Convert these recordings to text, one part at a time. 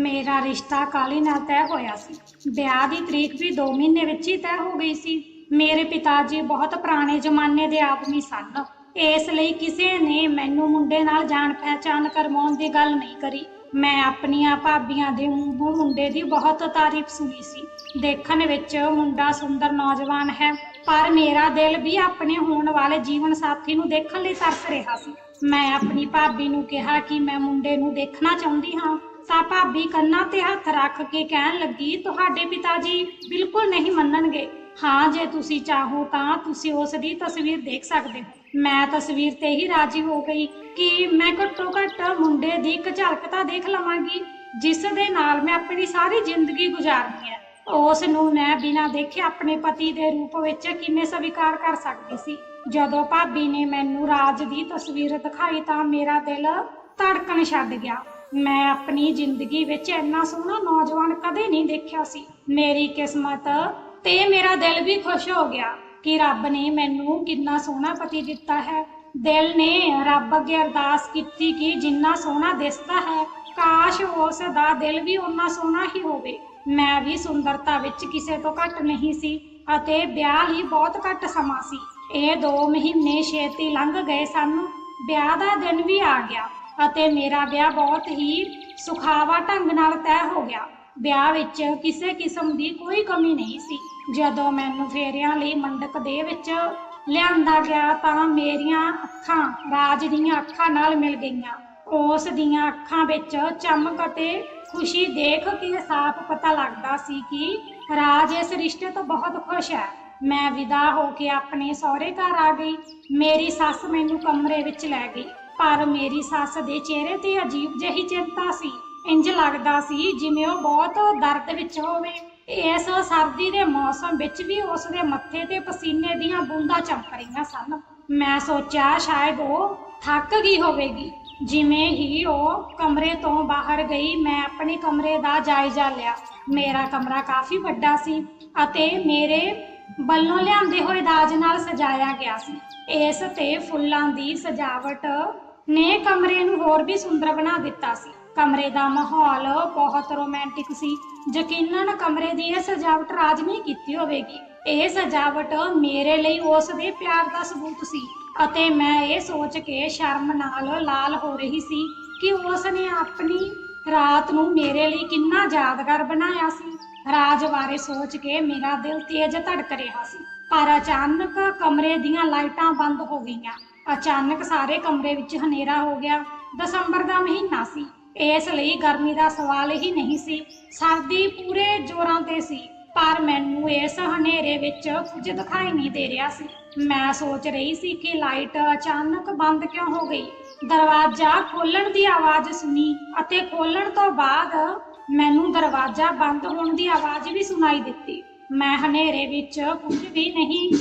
ਮੇਰਾ ਰਿਸ਼ਤਾ ਕਾਲੀ ਨਾਲ ਤੈਅ ਹੋਇਆ ਸੀ। ਵਿਆਹ ਦੀ ਤਰੀਕ ਵੀ 2 ਮਹੀਨੇ ਵਿੱਚ ਹੀ ਤੈਅ ਹੋ ਗਈ ਸੀ। ਮੇਰੇ ਪਿਤਾ ਜੀ ਬਹੁਤ ਪੁਰਾਣੇ ਜ਼ਮਾਨੇ ਦੇ ਆਦਮੀ ਸਨ। ਇਸ ਲਈ ਕਿਸੇ ਨੇ ਮੈਨੂੰ ਮੁੰਡੇ ਨਾਲ ਜਾਣ ਪਹਿਚਾਨ ਕਰਵਾਉਣ ਦੀ ਗੱਲ ਨਹੀਂ ਕਰੀ। ਮੈਂ ਆਪਣੀਆਂ ਭਾਬੀਆਂ ਦੇ ਮੂੰਹੋਂ ਮੁੰਡੇ ਦੀ ਬਹੁਤ ਤਾਰੀਫ ਸੁਣੀ ਸੀ। ਦੇਖਣ ਵਿੱਚ ਮੁੰਡਾ ਸੁੰਦਰ ਨੌਜਵਾਨ ਹੈ, ਪਰ ਮੇਰਾ ਦਿਲ ਵੀ ਆਪਣੇ ਹੋਣ ਵਾਲੇ ਜੀਵਨ ਸਾਥੀ ਨੂੰ ਦੇਖਣ ਲਈ ਤਰਸ ਰਿਹਾ ਸੀ। ਮੈਂ ਆਪਣੀ ਭਾਬੀ ਨੂੰ ਕਿਹਾ ਕਿ ਮੈਂ ਮੁੰਡੇ ਨੂੰ ਦੇਖਣਾ ਚਾਹੁੰਦੀ ਹਾਂ। ਤਾਂ ਭਾਬੀ ਕੰਨਾਂ ਤੇ ਹੱਥ ਰੱਖ ਕੇ ਕਹਿਣ ਲੱਗੀ, ਤੁਹਾਡੇ ਪਿਤਾ ਜੀ ਬਿਲਕੁਲ ਨਹੀਂ ਮੰਨਣਗੇ। ਹਾਂ, ਜੇ ਤੁਸੀਂ ਚਾਹੋ ਤਾਂ ਤੁਸੀਂ ਉਸ ਦੀ ਤਸਵੀਰ ਦੇਖ ਸਕਦੇ ਹੋ। ਮੈਂ ਤਸਵੀਰ ਤੇ ਹੀ ਰਾਜੀ ਹੋ ਗਈ ਕਿ ਮੈਂ ਘੱਟੋ ਘੱਟ ਮੁੰਡੇ ਦੀ ਇੱਕ ਝਲਕ ਤਾਂ ਦੇਖ ਲਵਾਂਗੀ, ਜਿਸ ਦੇ ਨਾਲ ਮੈਂ ਆਪਣੀ ਸਾਰੀ ਜ਼ਿੰਦਗੀ ਗੁਜ਼ਾਰਨੀ ਹੈ। ਉਸ ਨੂੰ ਮੈਂ ਬਿਨਾਂ ਦੇਖੇ ਆਪਣੇ ਪਤੀ ਦੇ ਰੂਪ ਵਿੱਚ ਕਿਵੇਂ ਸਵੀਕਾਰ ਕਰ ਸਕਦੀ ਸੀ? ਜਦੋਂ ਭਾਬੀ ਨੇ ਮੈਨੂੰ ਰਾਜ ਦੀ ਤਸਵੀਰ ਦਿਖਾਈ ਤਾਂ ਮੇਰਾ ਦਿਲ ਧੜਕਣ ਛੱਡ ਗਿਆ। ਮੈਂ ਆਪਣੀ ਜ਼ਿੰਦਗੀ ਵਿੱਚ ਇੰਨਾ ਸੋਹਣਾ ਨੌਜਵਾਨ ਕਦੇ ਨਹੀਂ ਦੇਖਿਆ ਸੀ। ਮੇਰੀ ਕਿਸਮਤ ਤੇ ਮੇਰਾ ਦਿਲ ਵੀ ਖੁਸ਼ ਹੋ ਗਿਆ ਕਿ ਰੱਬ ਨੇ ਮੈਨੂੰ ਕਿੰਨਾ ਸੋਹਣਾ ਪਤੀ ਦਿੱਤਾ ਹੈ। ਦਿਲ ਨੇ ਰੱਬ ਅੱਗੇ ਅਰਦਾਸ ਕੀਤੀ ਕਿ ਜਿੰਨਾ ਸੋਹਣਾ ਦਿਸਦਾ ਹੈ, ਕਾਸ਼ ਉਸ ਦਾ ਦਿਲ ਵੀ ਓਨਾ ਸੋਹਣਾ ਹੀ ਹੋਵੇ। ਮੈਂ ਵੀ ਸੁੰਦਰਤਾ ਵਿੱਚ ਕਿਸੇ ਤੋਂ ਘੱਟ ਨਹੀਂ ਸੀ ਅਤੇ ਵਿਆਹ ਲਈ ਬਹੁਤ ਘੱਟ ਸਮਾਂ ਸੀ। ਇਹ 2 ਮਹੀਨੇ ਛੇਤੀ ਲੰਘ ਗਏ ਸਨ। ਵਿਆਹ ਦਾ ਦਿਨ ਵੀ ਆ ਗਿਆ। ਅਤੇ ਮੇਰਾ ਵਿਆਹ ਬਹੁਤ ਹੀ ਸੁਖਾਵਾ ਢੰਗ ਨਾਲ ਤੈਅ ਹੋ ਗਿਆ। ਵਿਆਹ ਵਿੱਚ ਕਿਸੇ ਕਿਸਮ ਦੀ ਕੋਈ ਕਮੀ ਨਹੀਂ ਸੀ। ਜਦੋਂ ਮੈਨੂੰ ਫੇਰਿਆਂ ਲਈ ਮੰਡਕ ਦੇ ਵਿੱਚ ਲਿਆਂਦਾ ਗਿਆ ਤਾਂ ਮੇਰੀਆਂ ਅੱਖਾਂ, ਰਾਜ ਦੀਆਂ ਅੱਖਾਂ ਨਾਲ ਮਿਲ ਗਈਆਂ। ਉਸ ਦੀਆਂ ਅੱਖਾਂ ਵਿੱਚ ਚਮਕ ਅਤੇ ਖੁਸ਼ੀ ਦੇਖ ਕੇ ਸਾਫ਼ ਪਤਾ ਲੱਗਦਾ ਸੀ ਕਿ ਰਾਜ ਇਸ ਰਿਸ਼ਤੇ ਤੋਂ ਬਹੁਤ ਖੁਸ਼ ਹੈ। ਮੈਂ ਵਿਦਾ ਹੋ ਕੇ ਆਪਣੇ ਸਹੁਰੇ ਘਰ ਆ ਗਈ। ਮੇਰੀ ਸੱਸ ਮੈਨੂੰ ਕਮਰੇ ਵਿੱਚ ਲੈ ਗਈ। ਪਰ ਮੇਰੀ ਸੱਸ ਦੇ ਚਿਹਰੇ ਤੇ ਅਜੀਬ ਜਿਹੀ ਚਿੰਤਾ ਸੀ। ਇੰਜ ਲੱਗਦਾ ਸੀ ਜਿਵੇਂ ਉਹ ਬਹੁਤ ਦਰਦ ਵਿੱਚ ਹੋਵੇ। ਇਸ ਸਰਦੀ ਦੇ ਮੌਸਮ ਵਿੱਚ ਵੀ ਉਸ ਦੇ ਮੱਥੇ ਤੇ ਪਸੀਨੇ ਦੀਆਂ ਬੂੰਦਾਂ ਚਮਕ ਰਹੀਆਂ ਸਨ। ਮੈਂ ਸੋਚਿਆ ਸ਼ਾਇਦ ਉਹ ਥੱਕ ਗਈ ਹੋਵੇਗੀ। ਜਿਵੇਂ ਹੀ ਉਹ ਕਮਰੇ ਤੋਂ ਬਾਹਰ ਗਈ, ਮੈਂ ਆਪਣੇ ਕਮਰੇ ਦਾ ਜਾਇਜ਼ਾ ਲਿਆ। ਮੇਰਾ ਕਮਰਾ ਕਾਫੀ ਵੱਡਾ ਸੀ ਅਤੇ ਮੇਰੇ ਵੱਲੋਂ ਲਿਆਂਦੇ ਹੋਏ ਦਾਜ ਨਾਲ ਸਜਾਇਆ ਗਿਆ ਸੀ। ਇਸ ਤੇ ਫੁੱਲਾਂ ਦੀ ਸਜਾਵਟ ਨੇ ਕਮਰੇ ਨੂੰ ਹੋਰ ਵੀ ਸੁੰਦਰ ਬਣਾ ਦਿੱਤਾ ਸੀ। ਕਮਰੇ ਦਾ ਮਾਹੌਲ ਬਹੁਤ ਰੋਮਾਂਟਿਕ ਸੀ। ਯਕੀਨਨ ਕਮਰੇ ਦੀ ਇਹ ਸਜਾਵਟ ਰਾਜ ਨੇ ਕੀਤੀ ਹੋਵੇਗੀ। ਇਹ ਸਜਾਵਟ ਮੇਰੇ ਲਈ ਉਸ ਦੇ ਪਿਆਰ ਦਾ ਸਬੂਤ ਸੀ ਅਤੇ ਮੈਂ ਇਹ ਸੋਚ ਕੇ ਸ਼ਰਮ ਨਾਲ ਲਾਲ ਹੋ ਰਹੀ ਸੀ ਕਿ ਉਸ ਨੇ ਆਪਣੀ ਰਾਤ ਨੂੰ ਮੇਰੇ ਲਈ ਕਿੰਨਾ ਯਾਦਗਾਰ ਬਣਾਇਆ ਸੀ। ਰਾਜ ਬਾਰੇ ਸੋਚ ਕੇ ਮੇਰਾ ਦਿਲ ਤੇਜ਼ ਧੜਕ ਰਿਹਾ ਸੀ। ਪਰ ਅਚਾਨਕ ਕਮਰੇ ਦੀਆਂ ਲਾਈਟਾਂ ਬੰਦ ਹੋ ਗਈਆਂ। ਅਚਾਨਕ ਸਾਰੇ ਕਮਰੇ ਵਿੱਚ ਹਨੇਰਾ ਹੋ ਗਿਆ। ਦਸੰਬਰ ਦਾ ਮਹੀਨਾ ਸੀ। ਇਸ ਲਈ ਗਰਮੀ ਦਾ ਸਵਾਲ ਹੀ ਨਹੀਂ ਸੀ। ਸਰਦੀ ਪੂਰੇ ਜ਼ੋਰਾਂ ਤੇ ਸੀ, ਪਰ ਮੈਨੂੰ ਇਸ ਹਨੇਰੇ ਵਿੱਚ ਕੁਝ ਦਿਖਾਈ ਨਹੀਂ ਦੇ ਰਿਹਾ ਸੀ। ਮੈਂ ਸੋਚ ਰਹੀ ਸੀ ਕਿ ਲਾਈਟ ਅਚਾਨਕ ਬੰਦ ਕਿਉਂ ਹੋ ਗਈ। ਦਰਵਾਜ਼ਾ ਖੋਲਣ ਦੀ ਆਵਾਜ਼ ਸੁਣੀ ਅਤੇ ਖੋਲਣ ਤੋਂ ਬਾਅਦ ਮੈਨੂੰ ਦਰਵਾਜ਼ਾ ਬੰਦ ਹੋਣ ਦੀ ਆਵਾਜ਼ ਵੀ ਸੁਣਾਈ ਦਿੱਤੀ। ਮੈਂ ਹਨੇਰੇ ਵਿੱਚ ਕੁਝ ਵੀ ਨਹੀਂ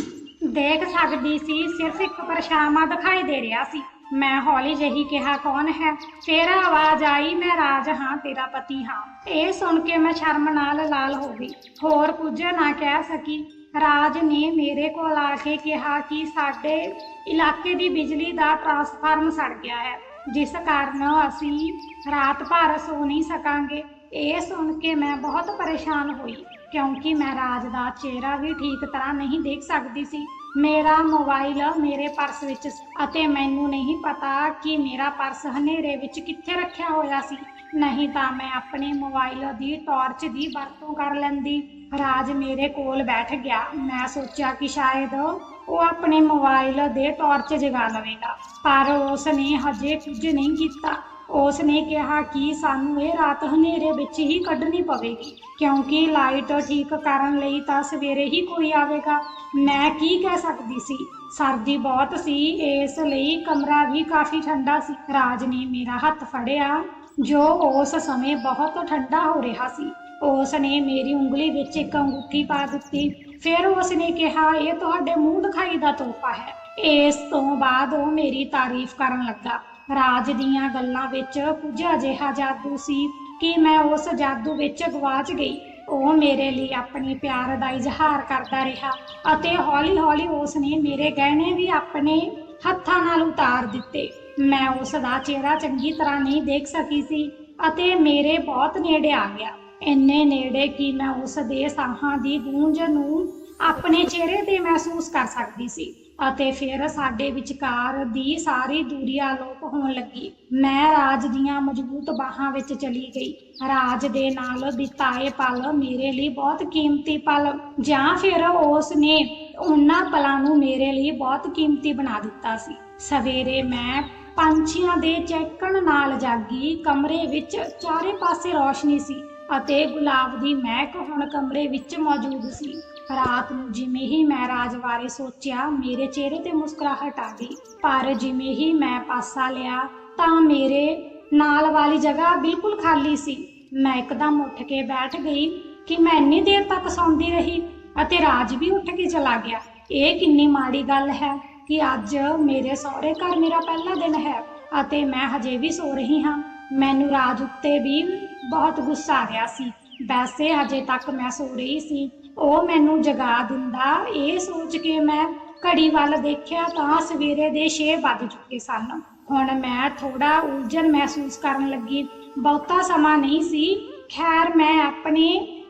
ਦੇਖ ਸਕਦੀ ਸੀ, ਸਿਰਫ ਇੱਕ ਪਰਛਾਵਾਂ ਦਿਖਾਈ ਦੇ ਰਿਹਾ ਸੀ। ਮੈਂ ਹੌਲੀ ਜਿਹੀ ਕਿਹਾ, ਕੌਣ ਹੈ? ਤੇਰਾ ਆਵਾਜ਼ ਆਈ, ਮੈਂ ਰਾਜ ਹਾਂ, ਤੇਰਾ ਪਤੀ ਹਾਂ। ਇਹ ਸੁਣ ਕੇ ਮੈਂ ਸ਼ਰਮ ਨਾਲ ਲਾਲ ਹੋ ਗਈ। ਹੋਰ ਕੁਝ ਨਾ ਕਹਿ ਸਕੀ। ਰਾਜ ਨੇ ਮੇਰੇ ਕੋਲ ਆ ਕੇ ਕਿਹਾ ਕਿ ਸਾਡੇ ਇਲਾਕੇ ਦੀ ਬਿਜਲੀ ਦਾ ਟਰਾਂਸਫਾਰਮ ਸੜ ਗਿਆ ਹੈ, ਜਿਸ ਕਾਰਨ ਅਸੀਂ ਰਾਤ ਭਰ ਸੋ ਨਹੀਂ ਸਕਾਂਗੇ। ਇਹ ਸੁਣ ਕੇ ਮੈਂ ਬਹੁਤ ਪਰੇਸ਼ਾਨ ਹੋਈ। ਕਿਉਂਕਿ ਮੈਂ ਰਾਜ ਦਾ ਚਿਹਰਾ ਵੀ ਠੀਕ ਤਰ੍ਹਾਂ ਨਹੀਂ ਦੇਖ ਸਕਦੀ ਸੀ। ਮੇਰਾ ਮੋਬਾਈਲ ਮੇਰੇ ਪਰਸ ਵਿੱਚ ਅਤੇ ਮੈਨੂੰ ਨਹੀਂ ਪਤਾ ਕਿ ਮੇਰਾ ਪਰਸ ਹਨੇਰੇ ਵਿੱਚ ਕਿੱਥੇ ਰੱਖਿਆ ਹੋਇਆ ਸੀ। ਨਹੀਂ ਤਾਂ ਮੈਂ ਆਪਣੇ ਮੋਬਾਈਲ ਦੀ ਟਾਰਚ ਦੀ ਵਰਤੋਂ ਕਰ ਲੈਂਦੀ। ਰਾਜ ਮੇਰੇ ਕੋਲ ਬੈਠ ਗਿਆ। ਮੈਂ ਸੋਚਿਆ ਕਿ ਸ਼ਾਇਦ ਉਹ ਆਪਣੇ ਮੋਬਾਈਲ ਦੇ ਟਾਰਚ ਜਗਾ ਲਵੇਗਾ। ਪਰ ਉਸ ਨੇ ਹਜੇ ਕੁਝ ਨਹੀਂ ਕੀਤਾ। ਉਸ ਨੇ ਕਿਹਾ ਕਿ ਸਾਨੂੰ ਇਹ ਰਾਤ ਹਨੇਰੇ ਵਿੱਚ ਹੀ ਕੱਢਣੀ ਪਵੇਗੀ, ਕਿਉਂਕਿ ਲਾਈਟ ਠੀਕ ਕਰਨ ਲਈ ਤਾਂ ਸਵੇਰੇ ਹੀ ਕੋਈ ਆਵੇਗਾ। ਮੈਂ ਕੀ ਕਹਿ ਸਕਦੀ ਸੀ? ਸਰਦੀ ਬਹੁਤ ਸੀ, ਇਸ ਲਈ ਕਮਰਾ ਵੀ ਕਾਫੀ ਠੰਡਾ ਸੀ। ਰਾਜ ਨੇ ਮੇਰਾ ਹੱਥ ਫੜਿਆ, ਜੋ ਉਸ ਸਮੇਂ ਬਹੁਤ ਠੰਡਾ ਹੋ ਰਿਹਾ ਸੀ। ਉਸ ਨੇ ਮੇਰੀ ਉਂਗਲੀ ਵਿੱਚ ਇੱਕ ਅੰਗੂਠੀ ਪਾ ਦਿੱਤੀ। ਫਿਰ ਉਸ ਨੇ ਕਿਹਾ, ਇਹ ਤੁਹਾਡੇ ਮੂੰਹ ਦਿਖਾਈ ਦਾ ਤੋਹਫਾ ਹੈ। ਇਸ ਤੋਂ ਬਾਅਦ ਉਹ ਮੇਰੀ ਤਾਰੀਫ ਕਰਨ ਲੱਗਾ। ਰਾਜ ਦੀਆਂ ਗੱਲਾਂ ਵਿੱਚ ਕੁਝ ਅਜਿਹਾ ਜਾਦੂ ਸੀ ਕਿ ਮੈਂ ਉਸ ਜਾਦੂ ਵਿੱਚ ਗਵਾਚ ਗਈ। ਉਹ ਮੇਰੇ ਲਈ ਆਪਣੇ ਪਿਆਰ ਦਾ ਇਜ਼ਹਾਰ ਕਰਦਾ ਰਿਹਾ ਅਤੇ ਹੌਲੀ-ਹੌਲੀ ਉਸ ਨੇ ਮੇਰੇ ਗਹਿਣੇ ਵੀ ਆਪਣੇ ਹੱਥਾਂ ਨਾਲ ਉਤਾਰ ਦਿੱਤੇ। ਮੈਂ ਉਸ ਦਾ ਚਿਹਰਾ ਚੰਗੀ ਤਰ੍ਹਾਂ ਨਹੀਂ ਦੇਖ ਸਕੀ ਸੀ ਅਤੇ ਮੇਰੇ ਬਹੁਤ ਨੇੜੇ ਆ ਗਿਆ। ਇੰਨੇ ਨੇੜੇ ਕਿ ਮੈਂ ਉਸ ਦੇ ਸਾਹਾਂ ਦੀ ਗੂੰਜ ਨੂੰ ਆਪਣੇ ਚਿਹਰੇ ਤੇ ਮਹਿਸੂਸ ਕਰ ਸਕਦੀ ਸੀ। ਅਤੇ ਫਿਰ ਸਾਡੇ ਵਿਚਕਾਰ ਦੀ ਸਾਰੀ ਦੂਰੀ ਆਲੋਪ ਹੋਣ ਲੱਗੀ। ਮੈਂ ਰਾਜ ਦੀਆਂ ਮਜ਼ਬੂਤ ਬਾਹਾਂ ਵਿੱਚ ਚਲੀ ਗਈ। ਰਾਜ ਦੇ ਨਾਲ ਬਿਤਾਏ ਪਲ ਮੇਰੇ ਲਈ ਬਹੁਤ ਕੀਮਤੀ ਪਲ। ਜਾਂ ਫਿਰ ਉਸ ਨੇ ਉਹਨਾਂ ਪਲਾਂ ਨੂੰ ਮੇਰੇ ਲਈ ਬਹੁਤ ਕੀਮਤੀ ਬਣਾ ਦਿੱਤਾ ਸੀ। ਸਵੇਰੇ ਮੈਂ ਪੰਛੀਆਂ ਦੇ ਚਹਿਕਣ ਨਾਲ ਜਾਗੀ। ਕਮਰੇ ਵਿੱਚ ਚਾਰੇ ਪਾਸੇ ਰੌਸ਼ਨੀ ਸੀ ਅਤੇ ਗੁਲਾਬ ਦੀ ਮਹਿਕ ਹੁਣ ਕਮਰੇ ਵਿੱਚ ਮੌਜੂਦ ਸੀ। ਰਾਤ ਨੂੰ ਜਿਵੇਂ ਹੀ ਮੈਂ ਰਾਜ ਬਾਰੇ ਸੋਚਿਆ, ਮੇਰੇ ਚਿਹਰੇ ਤੇ ਮੁਸਕਰਾਹਟ ਆ ਗਈ। ਪਰ ਜਿਵੇਂ ਹੀ ਮੈਂ ਪਾਸਾ ਲਿਆ, ਤਾਂ ਮੇਰੇ ਨਾਲ ਵਾਲੀ ਜਗ੍ਹਾ ਬਿਲਕੁਲ ਖਾਲੀ ਸੀ। ਮੈਂ ਇੱਕਦਮ ਉੱਠ ਕੇ ਬੈਠ ਗਈ ਕਿ ਮੈਂ ਇੰਨੀ ਦੇਰ ਤੱਕ ਸੌਂਦੀ ਰਹੀ ਅਤੇ ਰਾਜ ਵੀ ਉੱਠ ਕੇ ਚਲਾ ਗਿਆ। ਇਹ ਕਿੰਨੀ ਮਾੜੀ ਗੱਲ ਹੈ ਕਿ ਅੱਜ ਮੇਰੇ ਸਹੁਰੇ ਘਰ ਮੇਰਾ ਪਹਿਲਾ ਦਿਨ ਹੈ ਅਤੇ ਮੈਂ ਹਜੇ ਵੀ ਸੋ ਰਹੀ ਹਾਂ। ਮੈਨੂੰ ਰਾਜ ਉੱਤੇ ਵੀ ਬਹੁਤ ਗੁੱਸਾ ਆ ਰਿਹਾ ਸੀ। ਵੈਸੇ ਹਜੇ ਤੱਕ ਮੈਂ ਸੋ ਰਹੀ ਸੀ। ਉਹ ਮੈਨੂੰ ਜਗਾ ਦਿੰਦਾ। ਇਹ ਸੋਚ ਕੇ ਮੈਂ ਘੜੀ ਵੱਲ ਦੇਖਿਆ ਤਾਂ ਸਵੇਰੇ ਦੇ 6 ਵੱਜ ਚੁੱਕੇ ਸਨ। ਹੁਣ ਮੈਂ ਥੋੜਾ ਉਲਝਣ ਮਹਿਸੂਸ ਕਰਨ ਲੱਗੀ। ਬਹੁਤਾ ਸਮਾਂ ਨਹੀਂ ਸੀ। ਖੈਰ, ਮੈਂ ਆਪਣੇ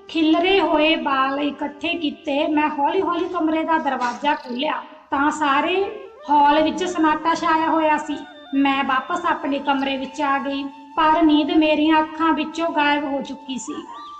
ਖਿਲਰੇ ਹੋਏ ਬਾਲ ਇਕੱਠੇ ਕੀਤੇ। ਮੈਂ ਹੌਲੀ-ਹੌਲੀ ਕਮਰੇ ਦਾ ਦਰਵਾਜ਼ਾ ਖੋਲ੍ਹਿਆ ਤਾਂ ਸਾਰੇ ਹਾਲ ਵਿੱਚ ਸਨਾਟਾ ਛਾਇਆ ਹੋਇਆ ਸੀ। ਮੈਂ ਵਾਪਸ ਆਪਣੇ ਕਮਰੇ ਵਿੱਚ ਆ ਗਈ। ਪਰ ਨੀਂਦ ਮੇਰੀਆਂ ਅੱਖਾਂ ਵਿੱਚੋਂ ਗਾਇਬ ਹੋ ਚੁੱਕੀ ਸੀ।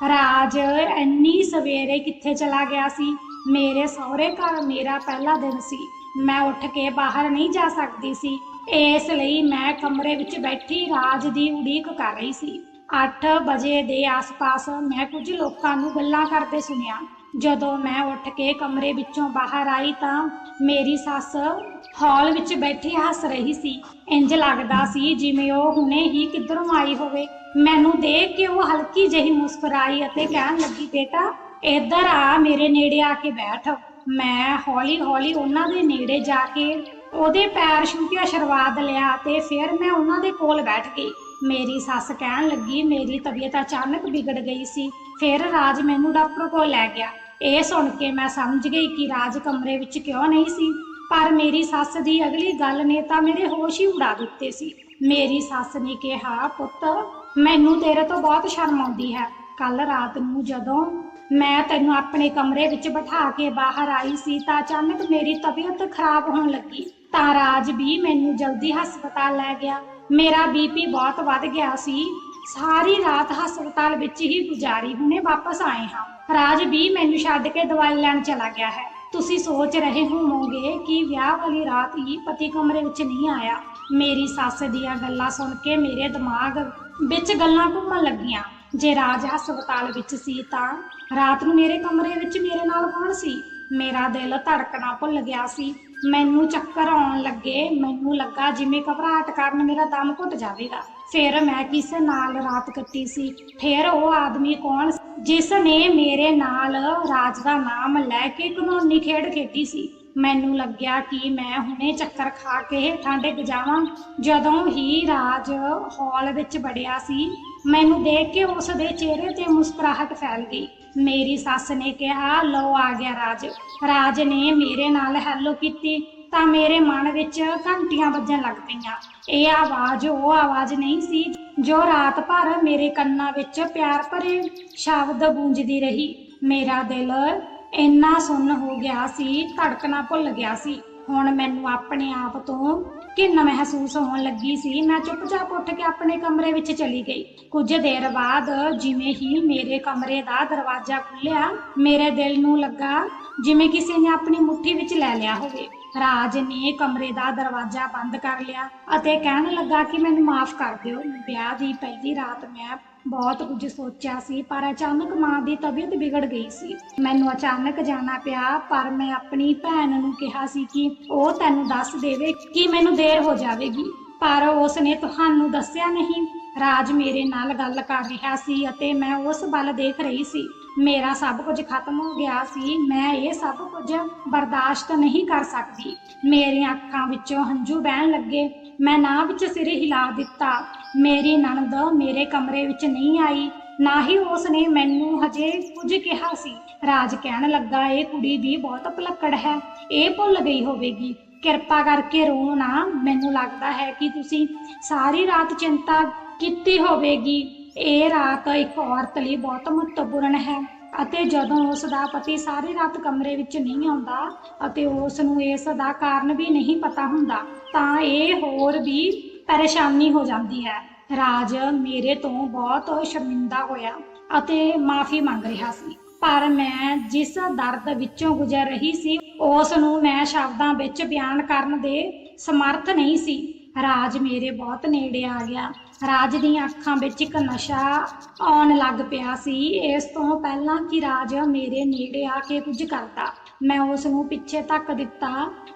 ਰਾਜ ਐਨੀ ਸਵੇਰੇ ਕਿੱਥੇ ਚਲਾ ਗਿਆ ਸੀ? ਮੇਰੇ ਸਹੁਰੇ ਘਰ ਮੇਰਾ ਪਹਿਲਾ ਦਿਨ ਸੀ। ਮੈਂ ਉੱਠ ਕੇ ਬਾਹਰ ਨਹੀਂ ਜਾ ਸਕਦੀ ਸੀ। ਇਸ ਲਈ ਮੈਂ ਕਮਰੇ ਵਿੱਚ ਬੈਠੀ ਰਾਜ ਦੀ ਉਡੀਕ ਕਰ ਰਹੀ ਸੀ। 8 ਵਜੇ ਦੇ ਆਸ-ਪਾਸ ਮੈਂ ਕੁਝ ਲੋਕਾਂ ਨੂੰ ਗੱਲਾਂ ਕਰਦੇ ਸੁਣਿਆ। ਜਦੋਂ ਮੈਂ ਉੱਠ ਕੇ ਕਮਰੇ ਵਿੱਚੋਂ ਬਾਹਰ ਆਈ ਤਾਂ ਮੇਰੀ ਸੱਸ ਹਾਲ ਵਿੱਚ ਬੈਠੀ ਹੱਸ ਰਹੀ ਸੀ। ਇੰਜ ਲੱਗਦਾ ਸੀ ਜਿਵੇਂ ਉਹ ਹੁਣੇ ਹੀ ਕਿੱਧਰੋਂ ਆਈ ਹੋਵੇ। ਮੈਨੂੰ ਦੇਖ ਕੇ ਉਹ ਹਲਕੀ ਜਿਹੀ ਮੁਸਕਰਾਈ ਅਤੇ ਕਹਿਣ ਲੱਗੀ, ਬੇਟਾ, ਇੱਧਰ ਆ, ਮੇਰੇ ਨੇੜੇ ਆ ਕੇ ਬੈਠ। ਮੈਂ ਹੌਲੀ-ਹੌਲੀ ਉਹਨਾਂ ਦੇ ਨੇੜੇ ਜਾ ਕੇ ਉਹਦੇ ਪੈਰ ਛੂ ਕੇ ਆਸ਼ੀਰਵਾਦ ਲਿਆ ਤੇ ਫਿਰ ਮੈਂ ਉਹਨਾਂ ਦੇ ਕੋਲ ਬੈਠ ਗਈ। ਮੇਰੀ ਸੱਸ ਕਹਿਣ ਲੱਗੀ, ਮੇਰੀ ਤਬੀਅਤ ਅਚਾਨਕ ਵਿਗੜ ਗਈ ਸੀ। ਫਿਰ ਰਾਜ ਮੈਨੂੰ ਡਾਕਟਰ ਕੋਲ ਲੈ ਗਿਆ। ਇਹ ਸੁਣ ਕੇ ਮੈਂ ਸਮਝ ਗਈ ਕਿ ਰਾਜ ਕਮਰੇ ਵਿੱਚ ਕਿਉਂ ਨਹੀਂ ਸੀ। ਪਰ ਮੇਰੀ ਸੱਸ ਦੀ ਅਗਲੀ ਗੱਲ ਨੇ ਤਾਂ ਮੇਰੇ ਹੋਸ਼ ਹੀ ਉਡਾ ਦਿੱਤੇ ਸੀ। ਮੇਰੀ ਸੱਸ ਨੇ ਕਿਹਾ, ਪੁੱਤ, ਮੈਨੂੰ ਤੇਰੇ ਤੋਂ ਬਹੁਤ ਸ਼ਰਮ ਆਉਂਦੀ ਹੈ। ਕੱਲ ਰਾਤ ਨੂੰ ਜਦੋਂ ਮੈਂ ਤੈਨੂੰ ਆਪਣੇ ਕਮਰੇ ਵਿੱਚ ਬਿਠਾ ਕੇ ਬਾਹਰ ਆਈ ਸੀ ਤਾਂ ਅਚਾਨਕ ਮੇਰੀ ਤਬੀਅਤ ਖਰਾਬ ਹੋਣ ਲੱਗੀ। ਤਾਂ ਰਾਜ ਵੀ ਮੈਨੂੰ ਜਲਦੀ ਹਸਪਤਾਲ ਲੈ ਗਿਆ। ਮੇਰਾ ਬੀਪੀ ਬਹੁਤ ਵੱਧ ਗਿਆ ਸੀ। ਸਾਰੀ ਰਾਤ ਹਸਪਤਾਲ ਵਿੱਚ ਹੀ ਗੁਜ਼ਾਰੀ, ਹੁਣੇ ਵਾਪਸ ਆਏ ਹਾਂ। ਰਾਜ ਵੀ ਮੈਨੂੰ ਛੱਡ ਕੇ ਦਵਾਈ ਲੈਣ ਚਲਾ ਗਿਆ ਹੈ। ਤੁਸੀਂ ਸੋਚ ਰਹੇ ਹੋਵੋਗੇ ਕਿ ਵਿਆਹ ਵਾਲੀ ਰਾਤ ਹੀ ਪਤੀ ਕਮਰੇ ਵਿੱਚ ਨਹੀਂ ਆਇਆ। ਮੇਰੀ ਸੱਸ ਦੀਆਂ ਗੱਲਾਂ ਸੁਣ ਕੇ ਮੇਰੇ ਦਿਮਾਗ ਵਿੱਚ ਗੱਲਾਂ ਘੁੰਮਣ ਲੱਗੀਆਂ। ਜੇ ਰਾਜ ਹਸਪਤਾਲ ਵਿੱਚ ਸੀ ਤਾਂ ਰਾਤ ਨੂੰ ਮੇਰੇ ਕਮਰੇ ਵਿੱਚ ਮੇਰੇ ਨਾਲ ਕੌਣ ਸੀ? ਮੇਰਾ ਦਿਲ ਧੜਕਣਾ ਭੁੱਲ ਗਿਆ ਸੀ। ਮੈਨੂੰ ਚੱਕਰ ਆਉਣ ਲੱਗੇ ਮੈਨੂੰ ਲੱਗਾ ਜਿਵੇਂ ਘਬਰਾਹਟ ਕਾਰਨ ਮੇਰਾ ਦਮ ਘੁੱਟ ਜਾਵੇਗਾ। ਫਿਰ ਮੈਂ ਕਿਸ ਨਾਲ ਰਾਤ ਕੱਟੀ ਸੀ? ਫਿਰ ਉਹ ਆਦਮੀ ਕੌਣ ਸੀ, ਜਿਸ ਨੇ ਮੇਰੇ ਨਾਲ ਰਾਜ ਦਾ ਨਾਮ ਲੈ ਕੇ ਕਾਨੂੰਨੀ ਖੇਡ ਖੇਡੀ ਸੀ। ਮੈਨੂੰ ਲੱਗਿਆ ਕਿ ਮੈਂ ਹੁਣੇ ਚੱਕਰ ਖਾ ਕੇ ਹੇਠਾਂ ਡਿੱਗ ਜਾਵਾਂ। ਜਦੋਂ ਹੀ ਰਾਜ ਹਾਲ ਵਿੱਚ ਵੜਿਆ ਸੀ ਮੈਨੂੰ ਦੇਖ ਕੇ ਉਸ ਦੇ ਚਿਹਰੇ ਤੇ ਮੁਸਕਰਾਹਟ ਫੈਲ ਗਈ। ਮੇਰੀ ਸੱਸ ਨੇ ਕਿਹਾ, ਲਓ ਆ ਗਿਆ ਰਾਜ। ਰਾਜ ਨੇ ਮੇਰੇ ਨਾਲ ਹੈਲੋ ਕੀਤੀ, ਤਾਂ ਮੇਰੇ ਮਨ ਵਿੱਚ ਘੰਟੀਆਂ ਵੱਜਣ ਲੱਗ ਪਈਆਂ। ਇਹ ਆਵਾਜ਼, ਉਹ ਆਵਾਜ਼ ਨਹੀਂ ਸੀ ਜੋ ਰਾਤ ਭਰ ਮੇਰੇ ਕੰਨਾਂ ਵਿੱਚ ਪਿਆਰ ਭਰੇ ਸ਼ਬਦ ਗੂੰਜਦੀ ਰਹੀ। ਮੇਰਾ ਦਿਲ ਇੰਨਾ ਸੁੰਨ ਹੋ ਗਿਆ ਸੀ, ਧੜਕਣਾ ਭੁੱਲ ਗਿਆ ਸੀ। ਹੁਣ ਮੈਨੂੰ ਆਪਣੇ ਆਪ ਤੋਂ ਘਿੰਨ ਮਹਿਸੂਸ ਹੋਣ ਲੱਗੀ ਸੀ। ਮੈਂ ਚੁੱਪਚਾਪ ਉੱਠ ਕੇ ਆਪਣੇ ਕਮਰੇ ਵਿੱਚ ਚਲੀ ਗਈ। ਕੁਝ ਦੇਰ ਬਾਅਦ ਜਿਵੇਂ ਹੀ ਮੇਰੇ ਕਮਰੇ ਦਾ ਦਰਵਾਜ਼ਾ ਖੁੱਲਿਆ ਮੇਰੇ ਦਿਲ ਨੂੰ ਲੱਗਾ ਜਿਵੇਂ ਕਿਸੇ ਨੇ ਆਪਣੀ ਮੁੱਠੀ ਵਿੱਚ ਲੈ ਲਿਆ ਹੋਵੇ। ਰਾਜ ਨੇ ਕਮਰੇ ਦਾ ਦਰਵਾਜ਼ਾ ਬੰਦ ਕਰ ਲਿਆ ਅਤੇ ਕਹਿਣ ਲੱਗਾ ਕਿ ਮੈਨੂੰ ਮਾਫ ਕਰ ਦਿਓ। ਵਿਆਹ ਦੀ ਪਹਿਲੀ ਰਾਤ ਮੈਂ ਬਹੁਤ ਕੁਝ ਸੋਚਿਆ ਸੀ, ਪਰ ਅਚਾਨਕ ਮਾਂ ਦੀ ਤਬੀਅਤ ਵਿਗੜ ਗਈ ਸੀ। ਮੈਨੂੰ ਅਚਾਨਕ ਜਾਣਾ ਪਿਆ, ਪਰ ਮੈਂ ਆਪਣੀ ਭੈਣ ਨੂੰ ਕਿਹਾ ਸੀ ਕਿ ਉਹ ਤੈਨੂੰ ਦੱਸ ਦੇਵੇ ਕਿ ਮੈਨੂੰ ਦੇਰ ਹੋ ਜਾਵੇਗੀ, ਪਰ ਉਸ ਨੇ ਤੁਹਾਨੂੰ ਦੱਸਿਆ ਨਹੀਂ। ਰਾਜ ਮੇਰੇ ਨਾਲ ਗੱਲ ਕਰ ਰਿਹਾ ਸੀ ਅਤੇ ਮੈਂ ਉਸ ਵੱਲ ਦੇਖ ਰਹੀ ਸੀ। ਮੇਰਾ ਸਭ ਕੁਝ ਖਤਮ ਹੋ ਗਿਆ ਸੀ, ਮੈਂ ਇਹ ਸਭ ਕੁਝ ਬਰਦਾਸ਼ਤ ਨਹੀਂ ਕਰ ਸਕਦੀ। ਮੇਰੀਆਂ ਅੱਖਾਂ ਵਿੱਚੋਂ ਹੰਝੂ ਵਹਿਣ ਲੱਗੇ। ਮੈਂ ਨਾ ਵਿੱਚ ਸਿਰ ਹਿਲਾ ਦਿੱਤਾ। ਮੇਰੀ ਨਣਦ ਮੇਰੇ ਕਮਰੇ ਵਿੱਚ ਨਹੀਂ ਆਈ। ਨਾ ਹੀ ਉਸ ਨੇ ਮੈਨੂੰ ਹਜੇ ਕੁਝ ਕਿਹਾ ਸੀ। ਰਾਜ ਕਹਿਣ ਲੱਗਾ, ਇਹ ਕੁੜੀ ਵੀ ਬਹੁਤ ਭਲੱਕੜ ਹੈ। ਇਹ ਭੁੱਲ ਗਈ ਹੋਵੇਗੀ। ਕਿਰਪਾ ਕਰਕੇ ਰੋ ਨਾ। ਮੈਨੂੰ ਲੱਗਦਾ ਹੈ ਕਿ ਤੁਸੀਂ ਸਾਰੀ ਰਾਤ ਚਿੰਤਾ ਕੀਤੀ ਹੋਵੇਗੀ। ਇਹ ਰਾਤ ਇੱਕ ਔਰਤ ਲਈ ਬਹੁਤ ਮਹੱਤਵਪੂਰਨ ਹੈ। ਅਤੇ ਜਦੋਂ ਉਸ ਦਾ ਪਤੀ ਸਾਰੀ ਰਾਤ ਕਮਰੇ ਵਿੱਚ ਨਹੀਂ ਆਉਂਦਾ ਅਤੇ ਉਸ ਨੂੰ ਇਸ ਦਾ ਕਾਰਨ ਵੀ ਨਹੀਂ ਪਤਾ ਹੁੰਦਾ, ਤਾਂ ਇਹ ਹੋਰ ਵੀ ਪਰੇਸ਼ਾਨੀ ਹੋ ਜਾਂਦੀ ਹੈ। ਰਾਜ ਮੇਰੇ ਤੋਂ ਬਹੁਤ ਸ਼ਰਮਿੰਦਾ ਹੋਇਆ ਅਤੇ ਮਾਫੀ ਮੰਗ ਰਿਹਾ ਸੀ। ਪਰ ਮੈਂ ਜਿਸ ਦਰਦ ਵਿੱਚੋਂ ਗੁਜ਼ਰ ਰਹੀ ਸੀ ਉਸ ਨੂੰ ਮੈਂ ਸ਼ਬਦਾਂ ਵਿੱਚ ਬਿਆਨ ਕਰਨ ਦੇ ਸਮਰਥ ਨਹੀਂ ਸੀ। ਰਾਜ ਮੇਰੇ ਬਹੁਤ ਨੇੜੇ ਆ ਗਿਆ। ਰਾਜ ਦੀਆਂ ਅੱਖਾਂ ਵਿੱਚ ਇੱਕ ਨਸ਼ਾ ਆਉਣ ਲੱਗ ਪਿਆ ਸੀ। ਇਸ ਤੋਂ ਪਹਿਲਾਂ ਕਿ ਰਾਜ ਮੇਰੇ ਨੇੜੇ ਆ ਕੇ ਕੁਝ ਕਰਦਾ, ਮੈਂ ਉਸ ਨੂੰ ਪਿੱਛੇ ਧੱਕ ਦਿੱਤਾ।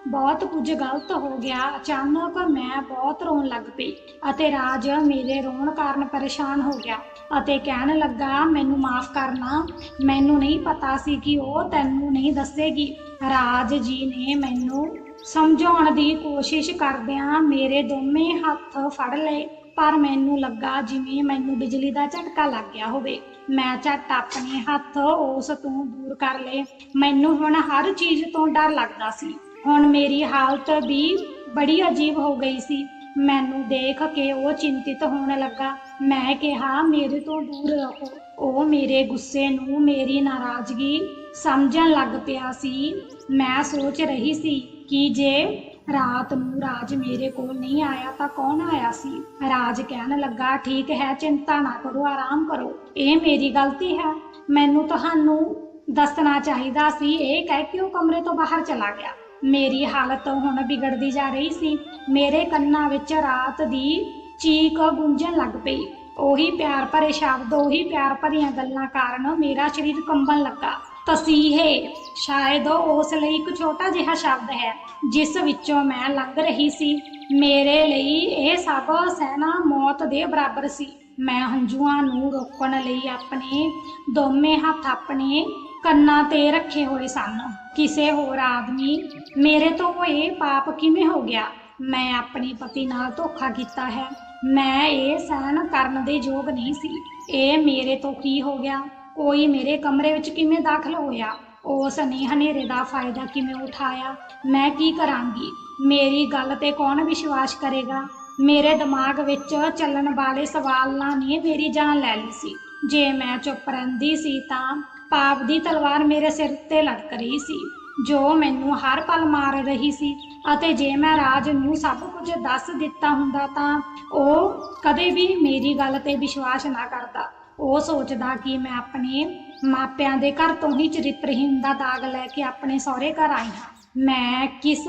ਬਹੁਤ ਕੁਝ ਗਲਤ ਹੋ ਗਿਆ। ਅਚਾਨਕ ਮੈਂ ਬਹੁਤ ਰੋਣ ਲੱਗ ਪਈ ਅਤੇ ਰਾਜ ਮੇਰੇ ਰੋਣ ਕਾਰਨ ਪਰੇਸ਼ਾਨ ਹੋ ਗਿਆ ਅਤੇ ਕਹਿਣ ਲੱਗਾ, ਮੈਨੂੰ ਮਾਫ ਕਰਨਾ। ਮੈਨੂੰ ਨਹੀਂ ਪਤਾ ਸੀ ਕਿ ਉਹ ਤੈਨੂੰ ਨਹੀਂ ਦੱਸੇਗੀ। ਰਾਜ ਜੀ ਨੇ ਮੈਨੂੰ ਸਮਝਾਉਣ ਦੀ ਕੋਸ਼ਿਸ਼ ਕਰਦਿਆਂ ਮੇਰੇ ਦੋਵੇਂ ਹੱਥ ਫੜ ਲਏ। ਪਰ ਮੈਨੂੰ ਲੱਗਾ ਜਿਵੇਂ ਮੈਨੂੰ ਬਿਜਲੀ ਦਾ ਝਟਕਾ ਲੱਗ ਗਿਆ ਹੋਵੇ। ਮੈਂ ਝਟ ਆਪਣੇ ਹੱਥ ਉਸ ਤੋਂ ਦੂਰ ਕਰ ਲਏ। ਮੈਨੂੰ ਹੁਣ ਹਰ ਚੀਜ਼ ਤੋਂ ਡਰ ਲੱਗਦਾ ਸੀ। ਹੁਣ ਮੇਰੀ ਹਾਲਤ ਵੀ ਬੜੀ ਅਜੀਬ ਹੋ ਗਈ ਸੀ। ਮੈਨੂੰ ਦੇਖ ਕੇ ਉਹ ਚਿੰਤਿਤ ਹੋਣ ਲੱਗਾ। ਮੈਂ ਕਿਹਾ, ਮੇਰੇ ਤੋਂ ਦੂਰ ਰਹੋ। ਉਹ ਮੇਰੇ ਗੁੱਸੇ ਨੂੰ ਮੇਰੀ ਨਾਰਾਜ਼ਗੀ ਸਮਝਣ ਲੱਗ ਪਿਆ ਸੀ। ਮੈਂ ਸੋਚ ਰਹੀ ਸੀ ਕਿ ਜੇ ਰਾਤ ਨੂੰ ਰਾਜ ਮੇਰੇ ਕੋਲ ਨਹੀਂ ਆਇਆ ਤਾਂ ਕੌਣ ਆਇਆ ਸੀ? ਰਾਜ ਕਹਿਣ ਲੱਗਾ, ਠੀਕ ਹੈ, ਚਿੰਤਾ ਨਾ ਕਰੋ, ਆਰਾਮ ਕਰੋ। ਇਹ ਮੇਰੀ ਗਲਤੀ ਹੈ। ਮੈਨੂੰ ਤੁਹਾਨੂੰ ਦੱਸਣਾ ਚਾਹੀਦਾ ਸੀ, ਇਹ ਕਹਿ ਕੇ ਉਹ ਕਮਰੇ ਤੋਂ ਬਾਹਰ ਚਲਾ ਗਿਆ? ਮੇਰੀ ਹਾਲਤ ਹੁਣ ਵਿਗੜਦੀ ਜਾ ਰਹੀ ਸੀ। ਮੇਰੇ ਕੰਨਾਂ ਵਿੱਚ ਰਾਤ ਦੀ ਚੀਕ ਗੂੰਜਣ ਲੱਗ ਪਈ। ਉਹੀ ਪਿਆਰ ਭਰੇ ਸ਼ਬਦ, ਉਹੀ ਪਿਆਰ ਭਰੀਆਂ ਗੱਲਾਂ ਕਾਰਨ ਮੇਰਾ ਸਰੀਰ ਕੰਬਣ ਲੱਗਾ। ਤਸੀਹੇ ਸ਼ਾਇਦ ਉਸ ਲਈ ਇੱਕ ਛੋਟਾ ਜਿਹਾ ਸ਼ਬਦ ਹੈ, ਜਿਸ ਵਿੱਚੋਂ ਮੈਂ ਲੰਘ ਰਹੀ ਸੀ। ਮੇਰੇ ਲਈ ਇਹ ਸਭ ਸਹਿਣਾ ਮੌਤ ਦੇ ਬਰਾਬਰ ਸੀ। ਮੈਂ ਹੰਝੂਆਂ ਨੂੰ ਰੋਕਣ ਲਈ ਆਪਣੇ ਦੋਵੇਂ ਹੱਥ ਆਪਣੇ ਕੰਨਾਂ ਤੇ ਰੱਖੇ ਹੋਏ ਸਨ। ਕਿਸੇ ਹੋਰ ਆਦਮੀ, ਮੇਰੇ ਤੋਂ ਇਹ ਪਾਪ ਕਿਵੇਂ ਹੋ ਗਿਆ? ਮੈਂ ਆਪਣੇ ਪਤੀ ਨਾਲ ਧੋਖਾ ਕੀਤਾ ਹੈ। ਮੈਂ ਇਹ ਸਹਿਣ ਕਰਨ ਦੇ ਯੋਗ ਨਹੀਂ ਸੀ। ਇਹ ਮੇਰੇ ਤੋਂ ਕੀ ਹੋ ਗਿਆ? ਕੋਈ ਮੇਰੇ ਕਮਰੇ ਵਿੱਚ ਕਿਵੇਂ ਦਾਖਲ ਹੋਇਆ? ਉਸ ਨੇ ਹਨੇਰੇ ਦਾ ਫਾਇਦਾ ਕਿਵੇਂ ਉਠਾਇਆ? ਮੈਂ ਕੀ ਕਰਾਂਗੀ? ਮੇਰੀ ਗੱਲ ਤੇ ਕੌਣ ਵਿਸ਼ਵਾਸ ਕਰੇਗਾ? ਮੇਰੇ ਦਿਮਾਗ ਵਿੱਚ ਚੱਲਣ ਵਾਲੇ ਸਵਾਲਾਂ ਨੇ ਮੇਰੀ ਜਾਨ ਲੈ ਲਈ ਸੀ। ਜੇ ਮੈਂ ਚੁੱਪ ਰਹਿੰਦੀ ਸੀ ਤਾਂ ਪਾਪ ਦੀ ਤਲਵਾਰ ਮੇਰੇ ਸਿਰ ਤੇ ਲਟਕ ਰਹੀ ਸੀ। ਜੋ ਮੈਨੂੰ ਹਰ ਪਲ ਮਾਰ ਰਹੀ ਸੀ ਅਤੇ ਜੇ ਮੈਂ ਰਾਜ ਨੂੰ ਸਭ ਕੁਝ ਦੱਸ ਦਿੱਤਾ ਹੁੰਦਾ ਤਾਂ ਉਹ ਕਦੇ ਵੀ ਮੇਰੀ ਗੱਲ ਤੇ ਵਿਸ਼ਵਾਸ ਨਾ ਕਰਦਾ। ਉਹ ਸੋਚਦਾ ਕਿ ਮੈਂ ਆਪਣੇ ਮਾਪਿਆਂ ਦੇ ਘਰ ਤੋਂ ਹੀ ਚਰਿੱਤਰਹੀਨ ਦਾ ਦਾਗ ਲੈ ਕੇ ਆਪਣੇ ਸਹੁਰੇ ਘਰ ਆਈ ਹਾਂ। ਮੈਂ ਕਿਸ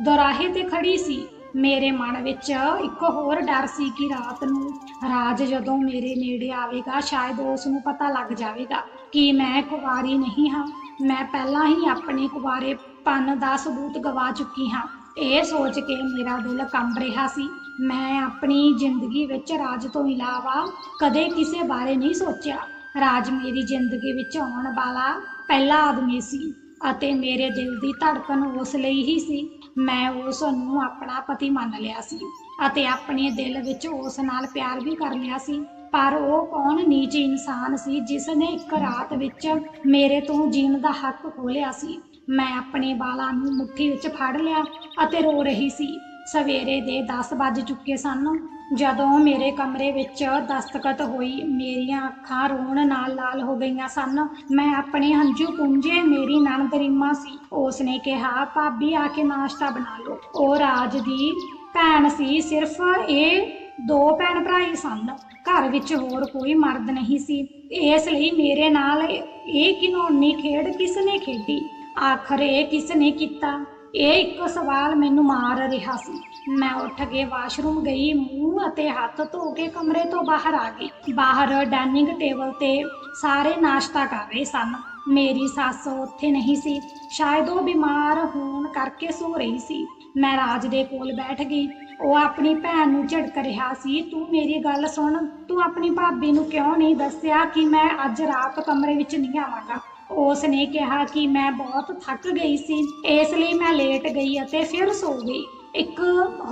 ਦੁਰਾਹੇ ਤੇ ਖੜੀ ਸੀ? ਮੇਰੇ ਮਨ ਵਿੱਚ ਇੱਕ ਹੋਰ ਡਰ ਸੀ ਕਿ ਰਾਤ ਨੂੰ ਰਾਜ ਜਦੋਂ ਮੇਰੇ ਨੇੜੇ ਆਵੇਗਾ, ਸ਼ਾਇਦ ਉਸ ਨੂੰ ਪਤਾ ਲੱਗ ਜਾਵੇਗਾ ਕਿ ਮੈਂ ਕੁਵਾਰੀ ਨਹੀਂ ਹਾਂ। ਮੈਂ ਪਹਿਲਾਂ ਹੀ ਆਪਣੇ ਕੁਵਾਰੇਪਨ ਦਾ ਸਬੂਤ ਗਵਾ ਚੁੱਕੀ ਹਾਂ। ਇਹ ਸੋਚ ਕੇ ਮੇਰਾ ਦਿਲ ਕੰਬ ਰਿਹਾ ਸੀ। ਮੈਂ ਆਪਣੀ ਜ਼ਿੰਦਗੀ ਵਿੱਚ ਰਾਜ ਤੋਂ ਇਲਾਵਾ ਕਦੇ ਕਿਸੇ ਬਾਰੇ ਨਹੀਂ ਸੋਚਿਆ। ਰਾਜ ਮੇਰੀ ਜ਼ਿੰਦਗੀ ਵਿੱਚ ਆਉਣ ਵਾਲਾ ਪਹਿਲਾ ਆਦਮੀ ਸੀ ਅਤੇ ਮੇਰੇ ਦਿਲ ਦੀ ਧੜਕਨ ਉਸ ਲਈ ਹੀ ਸੀ। ਮੈਂ ਉਸ ਨੂੰ ਆਪਣਾ ਪਤੀ ਮੰਨ ਲਿਆ ਸੀ ਅਤੇ ਆਪਣੇ ਦਿਲ ਵਿੱਚ ਉਸ ਨਾਲ ਪਿਆਰ ਵੀ ਕਰ ਲਿਆ ਸੀ। ਪਰ ਉਹ ਕੌਣ ਨੀਚ ਇਨਸਾਨ ਸੀ ਜਿਸ ਨੇ ਇੱਕ ਰਾਤ ਵਿੱਚ ਮੇਰੇ ਤੋਂ ਜੀਣ ਦਾ ਹੱਕ ਖੋਲਿਆ ਸੀ। ਮੈਂ ਆਪਣੇ ਬਾਲਾਂ ਨੂੰ ਮੁੱਠੀ ਵਿੱਚ ਫੜ ਲਿਆ ਅਤੇ ਰੋ ਰਹੀ ਸੀ। ਸਵੇਰੇ ਦੇ 10 ਵੱਜ ਚੁੱਕੇ ਸਨ ਜਦੋਂ ਮੇਰੇ ਕਮਰੇ ਵਿੱਚ ਦਸਤਖਤ ਹੋਈ, ਮੇਰੀਆਂ ਅੱਖਾਂ ਰੋਣ ਨਾਲ ਲਾਲ ਹੋ ਗਈਆਂ ਸਨ। ਮੈਂ ਆਪਣੇ ਹੰਝੂ ਪੁੰਝੇ, ਮੇਰੀ ਨਣਦ ਰੀਮਾ ਸੀ। ਉਸਨੇ ਕਿਹਾ, ਭਾਬੀ, ਆ ਕੇ ਨਾਸ਼ਤਾ ਬਣਾ ਲਓ। ਉਹ ਰਾਜ ਦੀ ਭੈਣ ਸੀ, ਸਿਰਫ ਇਹ ਦੋ ਭੈਣ ਭਰਾ ਹੀ ਸਨ। ਘਰ ਵਿੱਚ ਹੋਰ ਕੋਈ ਮਰਦ ਨਹੀਂ ਸੀ। ਇਸ ਲਈ ਮੇਰੇ ਨਾਲ ਇਹ ਕਿਨੋਨੀ ਖੇਡ ਕਿਸ ਨੇ ਖੇਡੀ? ਆਖਰ ਇਹ ਕਿਸ ਨੇ ਕੀਤਾ? ਇਹ ਇੱਕ ਸਵਾਲ ਮੈਨੂੰ ਮਾਰ ਰਿਹਾ ਸੀ। ਮੈਂ ਉੱਠ ਕੇ ਵਾਸ਼ਰੂਮ ਗਈ, ਮੂੰਹ ਅਤੇ ਹੱਥ ਧੋ ਕੇ ਕਮਰੇ ਤੋਂ ਬਾਹਰ ਆ ਗਈ। ਬਾਹਰ ਡਾਈਨਿੰਗ ਟੇਬਲ ਤੇ ਸਾਰੇ ਨਾਸ਼ਤਾ ਕਰ ਰਹੇ ਸਨ। ਮੇਰੀ ਸੱਸ ਉੱਥੇ ਨਹੀਂ ਸੀ। ਸ਼ਾਇਦ ਉਹ ਬਿਮਾਰ ਹੋਣ ਕਰਕੇ ਸੋ ਰਹੀ ਸੀ। ਮੈਂ ਰਾਜ ਦੇ ਕੋਲ ਬੈਠ ਗਈ। ਉਹ ਆਪਣੀ ਭੈਣ ਨੂੰ ਝਿੜਕ ਰਿਹਾ ਸੀ। ਤੂੰ ਮੇਰੀ ਗੱਲ ਸੁਣ। ਤੂੰ ਆਪਣੀ ਭਾਬੀ ਨੂੰ ਕਿਉਂ ਨਹੀਂ ਦੱਸਿਆ ਕਿ ਮੈਂ ਅੱਜ ਰਾਤ ਕਮਰੇ ਵਿੱਚ ਨਹੀਂ ਆਵਾਂਗਾ? ਉਸ ਨੇ ਕਿਹਾ ਕਿ ਮੈਂ ਬਹੁਤ ਥੱਕ ਗਈ ਸੀ, ਇਸ ਲਈ ਮੈਂ ਲੇਟ ਗਈ ਅਤੇ ਫਿਰ ਸੋ ਗਈ। ਇੱਕ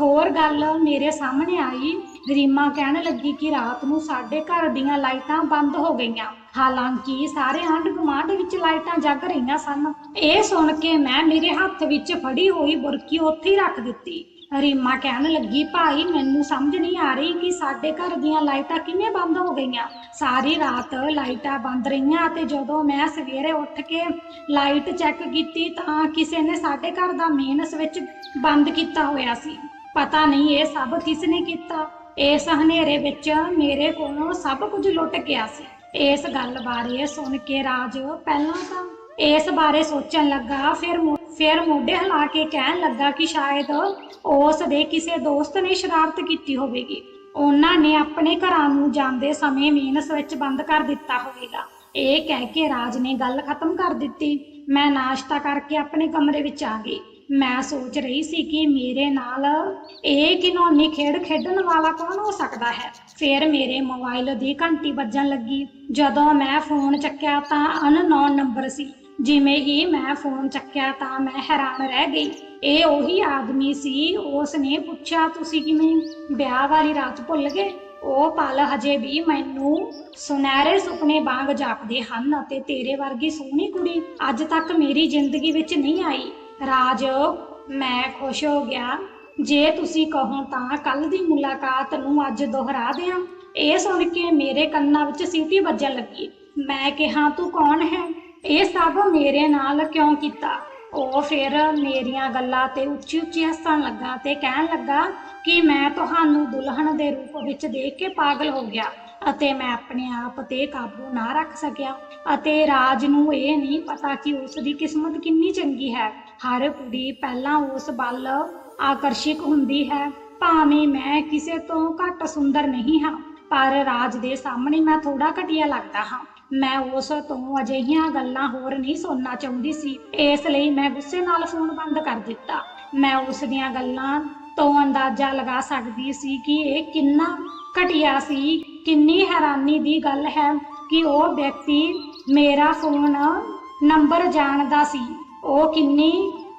ਹੋਰ ਗੱਲ ਮੇਰੇ ਸਾਹਮਣੇ ਆਈ। ਰੀਮਾ ਕਹਿਣ ਲੱਗੀ ਕਿ ਰਾਤ ਨੂੰ ਸਾਡੇ ਘਰ ਦੀਆਂ ਲਾਈਟਾਂ ਬੰਦ ਹੋ ਗਈਆਂ। ਹਾਲਾਂਕਿ ਸਾਰੇ ਆਂਢ ਗੁਆਂਢ ਵਿੱਚ ਲਾਈਟਾਂ ਜਗ ਰਹੀਆਂ ਸਨ। ਇਹ ਸੁਣ ਕੇ ਮੈਂ ਮੇਰੇ ਹੱਥ ਵਿੱਚ ਫੜੀ ਹੋਈ ਬੁਰਕੀ ਉੱਥੇ ਰੱਖ ਦਿੱਤੀ। ਰੀਮਾ ਕਹਿਣ ਲੱਗੀ, ਭਾਈ, ਮੈਨੂੰ ਸਮਝ ਨਹੀਂ ਆ ਰਹੀ ਕਿ ਸਾਡੇ ਘਰ ਦੀਆਂ ਲਾਈਟਾਂ ਕਿਵੇਂ ਬੰਦ ਹੋ ਗਈਆਂ। ਸਾਰੀ ਰਾਤ ਲਾਈਟਾਂ ਬੰਦ ਰਹੀਆਂ ਤੇ ਜਦੋਂ ਮੈਂ ਸਵੇਰੇ ਉੱਠ ਕੇ ਲਾਈਟ ਚੈੱਕ ਕੀਤੀ ਤਾਂ ਕਿਸੇ ਨੇ ਸਾਡੇ ਘਰ ਦਾ ਮੇਨ ਸਵਿਚ ਬੰਦ ਕੀਤਾ ਹੋਇਆ ਸੀ। ਪਤਾ ਨਹੀਂ ਇਹ ਸਭ ਕਿਸ ਨੇ ਕੀਤਾ। ਇਸ ਹਨੇਰੇ ਵਿੱਚ ਮੇਰੇ ਕੋਲੋਂ ਸਭ ਕੁਝ ਲੁੱਟ ਗਿਆ ਸੀ। ਇਸ ਗੱਲ ਬਾਰੇ ਸੁਣ ਕੇ ਰਾਜ ਪਹਿਲਾਂ ਤਾਂ ਇਸ ਬਾਰੇ ਸੋਚਣ ਲੱਗਾ, ਫਿਰ ਫਿਰ ਮੋਢੇ ਹਿਲਾ ਕੇ ਕਹਿਣ ਲੱਗਾ ਕਿ ਸ਼ਾਇਦ ਉਸ ਦੇ ਕਿਸੇ ਦੋਸਤ ਨੇ ਸ਼ਰਾਰਤ ਕੀਤੀ ਹੋਵੇਗੀ। ਉਹਨਾਂ ਨੇ ਆਪਣੇ ਘਰਾਂ ਨੂੰ ਜਾਂਦੇ ਸਮੇਂ ਮੇਨ ਸਵਿੱਚ ਬੰਦ ਕਰ ਦਿੱਤਾ ਹੋਵੇਗਾ। ਇਹ ਕਹਿ ਕੇ ਰਾਜ ਨੇ ਗੱਲ ਖਤਮ ਕਰ ਦਿੱਤੀ। ਮੈਂ ਨਾਸ਼ਤਾ ਕਰਕੇ ਆਪਣੇ ਕਮਰੇ ਵਿੱਚ ਆ ਗਈ। ਮੈਂ ਸੋਚ ਰਹੀ ਸੀ ਕਿ ਮੇਰੇ ਨਾਲ ਇਹ ਕਿਨੋਨੀ ਖੇਡ ਖੇਡਣ ਵਾਲਾ ਕੌਣ ਹੋ ਸਕਦਾ ਹੈ। ਫਿਰ ਮੇਰੇ ਮੋਬਾਈਲ ਦੀ ਘੰਟੀ ਵੱਜਣ ਲੱਗੀ। ਜਦੋਂ ਮੈਂ ਫੋਨ ਚੱਕਿਆ ਤਾਂ ਅਨਨੋਨ ਨੰਬਰ ਸੀ। ਜਿਵੇਂ ਹੀ ਮੈਂ ਫੋਨ ਚੱਕਿਆ ਤਾਂ ਮੈਂ ਹੈਰਾਨ ਰਹਿ ਗਈ। ਇਹ ਉਹੀ ਆਦਮੀ ਸੀ ਉਸ ਨੇ ਪੁੱਛਿਆ, ਤੁਸੀਂ ਕਿਵੇਂ ਵਿਆਹ ਵਾਲੀ ਰਾਤ ਭੁੱਲ ਗਏ? ਉਹ ਪਲ ਹਜੇ ਵੀ ਮੈਨੂੰ ਸੁਨਹਿਰੇ ਸੁਪਨੇ ਵਾਂਗ ਜਾਪਦੇ ਹਨ ਅਤੇ ਤੇਰੇ ਵਰਗੀ ਸੋਹਣੀ ਕੁੜੀ ਅੱਜ ਤੱਕ ਮੇਰੀ ਜ਼ਿੰਦਗੀ ਵਿੱਚ ਨਹੀਂ ਆਈ। ਰਾਜ, ਮੈਂ ਖੁਸ਼ ਹੋ ਗਿਆ। ਜੇ ਤੁਸੀਂ ਕਹੋ ਤਾਂ ਕੱਲ ਦੀ ਮੁਲਾਕਾਤ ਨੂੰ ਅੱਜ ਦੁਹਰਾ ਦਿਆਂ। ਇਹ ਸੁਣ ਕੇ ਮੇਰੇ ਕੰਨਾਂ ਵਿੱਚ ਸੀਟੀ ਵੱਜਣ ਲੱਗੀ। ਮੈਂ ਕਿਹਾ, ਤੂੰ ਕੌਣ ਹੈ? ਇਹ ਸਭ ਮੇਰੇ ਨਾਲ ਕਿਉਂ ਕੀਤਾ? ਉਹ ਫਿਰ ਮੇਰੀਆਂ ਗੱਲਾਂ ਤੇ ਉੱਚੀ ਉੱਚੀ ਹੱਸਣ ਲੱਗਾ ਤੇ ਕਹਿਣ ਲੱਗਾ ਕਿ ਮੈਂ ਤੁਹਾਨੂੰ ਦੁਲਹਨ ਦੇ ਰੂਪ ਵਿੱਚ ਦੇਖ ਕੇ ਪਾਗਲ ਹੋ ਗਿਆ ਅਤੇ ਮੈਂ ਆਪਣੇ ਆਪ ਤੇ ਕਾਬੂ ਨਾ ਰੱਖ ਸਕਿਆ ਅਤੇ ਰਾਜ ਨੂੰ ਇਹ ਨਹੀਂ ਪਤਾ ਕਿ ਉਸ ਦੀ ਕਿਸਮਤ ਕਿੰਨੀ ਚੰਗੀ ਹੈ। ਹਰ ਕੁੜੀ ਪਹਿਲਾਂ ਉਸ ਵੱਲ ਆਕਰਸ਼ਿਤ ਹੁੰਦੀ ਹੈ। ਭਾਵੇਂ ਮੈਂ ਕਿਸੇ ਤੋਂ ਘੱਟ ਸੁੰਦਰ ਨਹੀਂ ਹਾਂ, ਪਰ ਰਾਜ ਦੇ ਸਾਹਮਣੇ ਮੈਂ ਥੋੜਾ ਘਟੀਆ ਲੱਗਦਾ ਹਾਂ। ਮੈਂ ਉਸ ਤੋਂ ਅਜਿਹੀਆਂ ਗੱਲਾਂ ਹੋਰ ਨਹੀਂ ਸੁਣਨਾ ਚਾਹੁੰਦੀ ਸੀ। ਇਸ ਲਈ ਮੈਂ ਗੁੱਸੇ ਨਾਲ ਫੋਨ ਬੰਦ ਕਰ ਦਿੱਤਾ। ਮੈਂ ਉਸ ਦੀਆਂ ਗੱਲਾਂ ਤੋਂ ਅੰਦਾਜ਼ਾ ਲਗਾ ਸਕਦੀ ਸੀ ਕਿ ਇਹ ਕਿੰਨਾ ਘਟੀਆ ਸੀ, ਕਿੰਨੀ ਹੈਰਾਨੀ ਦੀ ਗੱਲ ਹੈ ਕਿ ਉਹ ਵਿਅਕਤੀ ਮੇਰਾ ਫੋਨ ਨੰਬਰ ਜਾਣਦਾ ਸੀ। ਉਹ ਕਿੰਨੀ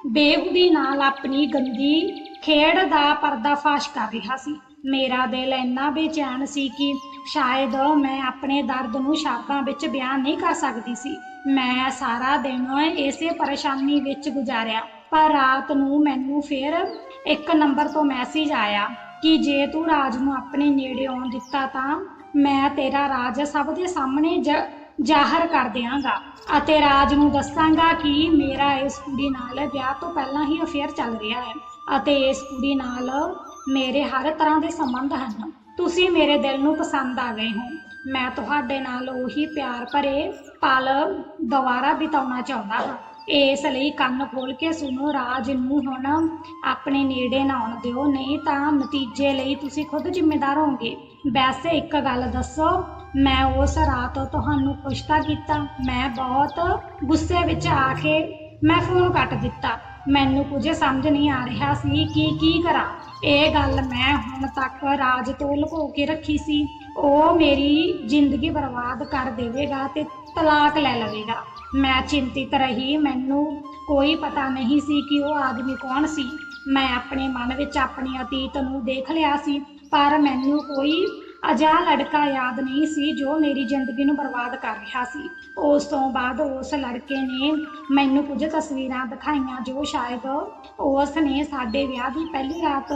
ਬੇਹੂਦੀ ਨਾਲ ਆਪਣੀ ਗੰਦੀ ਖੇਡ ਦਾ ਪਰਦਾਫਾਸ਼ ਕਰ ਰਿਹਾ ਸੀ। ਮੇਰਾ ਦਿਲ ਇੰਨਾ ਬੇਚੈਨ ਸੀ ਕਿ ਸ਼ਾਇਦ ਮੈਂ ਆਪਣੇ ਦਰਦ ਨੂੰ ਸ਼ਬਦਾਂ ਵਿੱਚ ਬਿਆਨ ਨਹੀਂ ਕਰ ਸਕਦੀ ਸੀ। ਮੈਂ ਸਾਰਾ ਦਿਨ ਇਸੇ ਪਰੇਸ਼ਾਨੀ ਵਿੱਚ ਗੁਜ਼ਾਰਿਆ। ਪਰ ਰਾਤ ਨੂੰ ਮੈਨੂੰ ਫਿਰ ਇੱਕ ਨੰਬਰ ਤੋਂ ਮੈਸੇਜ ਆਇਆ ਕਿ ਜੇ ਤੂੰ ਰਾਜ ਨੂੰ ਆਪਣੇ ਨੇੜੇ ਆਉਣ ਦਿੱਤਾ ਤਾਂ ਮੈਂ ਤੇਰਾ ਰਾਜ ਸਭ ਦੇ ਸਾਹਮਣੇ ਜ਼ਾਹਰ ਕਰ ਦਿਆਂਗਾ ਅਤੇ ਰਾਜ ਨੂੰ ਦੱਸਾਂਗਾ ਕਿ ਮੇਰਾ ਇਸ ਕੁੜੀ ਨਾਲ ਵਿਆਹ ਤੋਂ ਪਹਿਲਾਂ ਹੀ ਅਫੇਅਰ ਚੱਲ ਰਿਹਾ ਹੈ ਅਤੇ ਇਸ ਕੁੜੀ ਨਾਲ ਮੇਰੇ ਹਰ ਤਰ੍ਹਾਂ ਦੇ ਸੰਬੰਧ ਹਨ। ਤੁਸੀਂ ਮੇਰੇ ਦਿਲ ਨੂੰ ਪਸੰਦ ਆ ਗਏ ਹੋ। ਮੈਂ ਤੁਹਾਡੇ ਨਾਲ ਉਹੀ ਪਿਆਰ ਭਰੇ ਪਲ ਦੁਬਾਰਾ ਬਿਤਾਉਣਾ ਚਾਹੁੰਦਾ ਹਾਂ। ਇਸ ਲਈ ਕੰਨ ਖੋਲ ਕੇ ਸੁਣੋ ਰਾਜ ਨੂੰ ਹੁਣ। ਆਪਣੇ ਨੇੜੇ ਨਾ ਆਉਣ ਦਿਓ, ਨਹੀਂ ਤਾਂ ਨਤੀਜੇ ਲਈ ਤੁਸੀਂ ਖੁਦ ਜ਼ਿੰਮੇਦਾਰ ਹੋਵੋਗੇ। ਵੈਸੇ ਇੱਕ ਗੱਲ ਦੱਸੋ, ਮੈਂ ਉਸ ਰਾਤ ਤੁਹਾਨੂੰ ਖੁਸ਼ ਤਾਂ ਕੀਤਾ। ਮੈਂ ਬਹੁਤ ਗੁੱਸੇ ਵਿੱਚ ਆ ਕੇ ਮੈਂ ਫੋਨ ਕੱਟ ਦਿੱਤਾ। ਮੈਨੂੰ ਕੁਝ ਸਮਝ ਨਹੀਂ ਆ ਰਿਹਾ ਸੀ ਕਿ ਕੀ ਕਰਾਂ। ਇਹ ਗੱਲ ਮੈਂ ਹੁਣ ਤੱਕ ਰਾਜ ਤੋਂ ਲੁਕੋ ਕੇ ਰੱਖੀ ਸੀ। ਉਹ ਮੇਰੀ ਜ਼ਿੰਦਗੀ ਬਰਬਾਦ ਕਰ ਦੇਵੇਗਾ ਤੇ ਤਲਾਕ ਲੈ ਲਵੇਗਾ। ਮੈਂ ਚਿੰਤਿਤ ਰਹੀ, ਮੈਨੂੰ ਕੋਈ ਪਤਾ ਨਹੀਂ ਸੀ ਕਿ ਉਹ ਆਦਮੀ ਕੌਣ ਸੀ। ਮੈਂ ਆਪਣੇ ਮਨ ਵਿੱਚ ਆਪਣੇ ਅਤੀਤ ਨੂੰ ਦੇਖ ਲਿਆ ਸੀ, ਪਰ ਮੈਨੂੰ ਕੋਈ ਅਜਾ ਲੜਕਾ ਯਾਦ ਨਹੀਂ ਸੀ ਜੋ ਮੇਰੀ ਜ਼ਿੰਦਗੀ ਨੂੰ ਬਰਬਾਦ ਕਰ ਰਿਹਾ ਸੀ। ਉਸ ਤੋਂ ਬਾਅਦ ਉਸ ਲੜਕੇ ਨੇ ਮੈਨੂੰ ਕੁਝ ਤਸਵੀਰਾਂ ਦਿਖਾਈਆਂ ਜੋ ਸ਼ਾਇਦ ਉਸ ਨੇ ਸਾਡੇ ਵਿਆਹ ਦੀ ਪਹਿਲੀ ਰਾਤ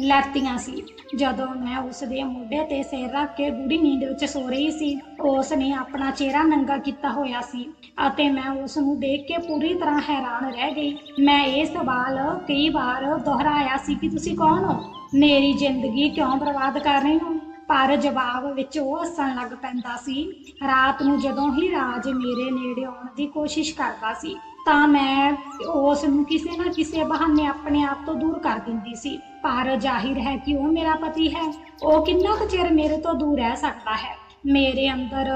ਲੈਤੀਆਂ ਸੀ। ਜਦੋਂ ਮੈਂ ਉਸ ਦੇ ਮੋਢੇ ਤੇ ਸਿਰ ਰੱਖ ਕੇ ਗੂੜੀ ਨੀਂਦ ਵਿੱਚ ਸੋ ਰਹੀ ਸੀ, ਉਸ ਨੇ ਆਪਣਾ ਚਿਹਰਾ ਨੰਗਾ ਕੀਤਾ ਹੋਇਆ ਸੀ ਅਤੇ ਮੈਂ ਉਸ ਨੂੰ ਦੇਖ ਕੇ ਪੂਰੀ ਤਰ੍ਹਾਂ ਹੈਰਾਨ ਰਹਿ ਗਈ। ਮੈਂ ਇਹ ਸਵਾਲ ਕਈ ਵਾਰ ਦੁਹਰਾਇਆ ਸੀ ਕਿ ਤੁਸੀਂ ਕੌਣ ਹੋ? ਮੇਰੀ ਜ਼ਿੰਦਗੀ ਕਿਉਂ ਬਰਬਾਦ ਕਰ ਰਹੇ ਹੋ? ਪਰ ਜਵਾਬ ਵਿੱਚ ਉਹ ਹੱਸਣ ਲੱਗ ਪੈਂਦਾ ਸੀ। ਰਾਤ ਨੂੰ ਜਦੋਂ ਹੀ ਰਾਜ ਮੇਰੇ ਨੇੜੇ ਆਉਣ ਦੀ ਕੋਸ਼ਿਸ਼ ਕਰਦਾ ਸੀ, ਤਾਂ ਮੈਂ ਉਸ ਨੂੰ ਕਿਸੇ ਨਾ ਕਿਸੇ ਬਹਾਨੇ ਆਪਣੇ ਆਪ ਤੋਂ ਦੂਰ ਕਰ ਦਿੰਦੀ ਸੀ। ਪਰ ਜ਼ਾਹਿਰ ਹੈ ਕਿ ਉਹ ਮੇਰਾ ਪਤੀ ਹੈ। ਉਹ ਕਿੰਨਾ ਕੁ ਚਿਰ ਮੇਰੇ ਤੋਂ ਦੂਰ ਰਹਿ ਸਕਦਾ ਹੈ? ਮੇਰੇ ਅੰਦਰ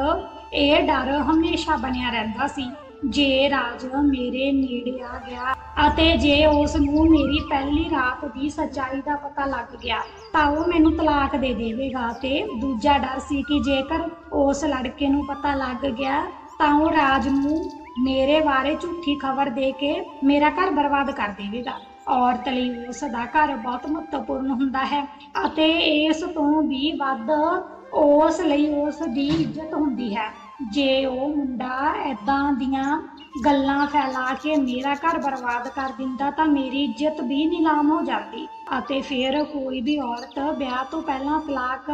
ਇਹ ਡਰ ਹਮੇਸ਼ਾ ਬਣਿਆ ਰਹਿੰਦਾ ਸੀ। ਜੇ ਰਾਜ ਮੇਰੇ ਨੇੜੇ ਆ ਗਿਆ ਅਤੇ ਜੇ ਉਸ ਨੂੰ ਮੇਰੀ ਪਹਿਲੀ ਰਾਤ ਦੀ ਸੱਚਾਈ ਦਾ ਪਤਾ ਲੱਗ ਗਿਆ, ਤਾਂ ਉਹ ਮੈਨੂੰ ਤਲਾਕ ਦੇ ਦੇਵੇਗਾ ਤੇ ਦੂਜਾ ਡਰ ਸੀ ਕਿ ਜੇਕਰ ਉਸ ਲੜਕੇ ਨੂੰ ਪਤਾ ਲੱਗ ਗਿਆ, ਤਾਂ ਉਹ ਰਾਜ ਨੂੰ ਮੇਰੇ ਬਾਰੇ ਝੂਠੀ ਖਬਰ ਦੇ ਕੇ ਮੇਰਾ ਘਰ ਬਰਬਾਦ ਕਰ ਦੇਵੇਗਾ। ਔਰਤ ਲਈ ਉਸ ਦਾ ਘਰ ਬਹੁਤ ਮਹੱਤਵਪੂਰਨ ਹੁੰਦਾ ਹੈ ਅਤੇ ਇਸ ਤੋਂ ਵੀ ਵੱਧ ਉਸ ਲਈ ਉਸ ਦੀ ਇੱਜ਼ਤ ਹੁੰਦੀ ਹੈ। ਜੇ ਉਹ ਮੁੰਡਾ ਐਦਾਂ ਦੀਆਂ ਗੱਲਾਂ ਫੈਲਾ ਕੇ ਮੇਰਾ ਘਰ ਬਰਬਾਦ ਕਰ ਦਿੰਦਾ ਤਾਂ ਮੇਰੀ ਇੱਜ਼ਤ ਵੀ ਨਿਲਾਮ ਹੋ ਜਾਂਦੀ। ਅਤੇ ਫਿਰ ਕੋਈ ਵੀ ਔਰਤ ਵਿਆਹ ਤੋਂ ਪਹਿਲਾਂ ਤਲਾਕ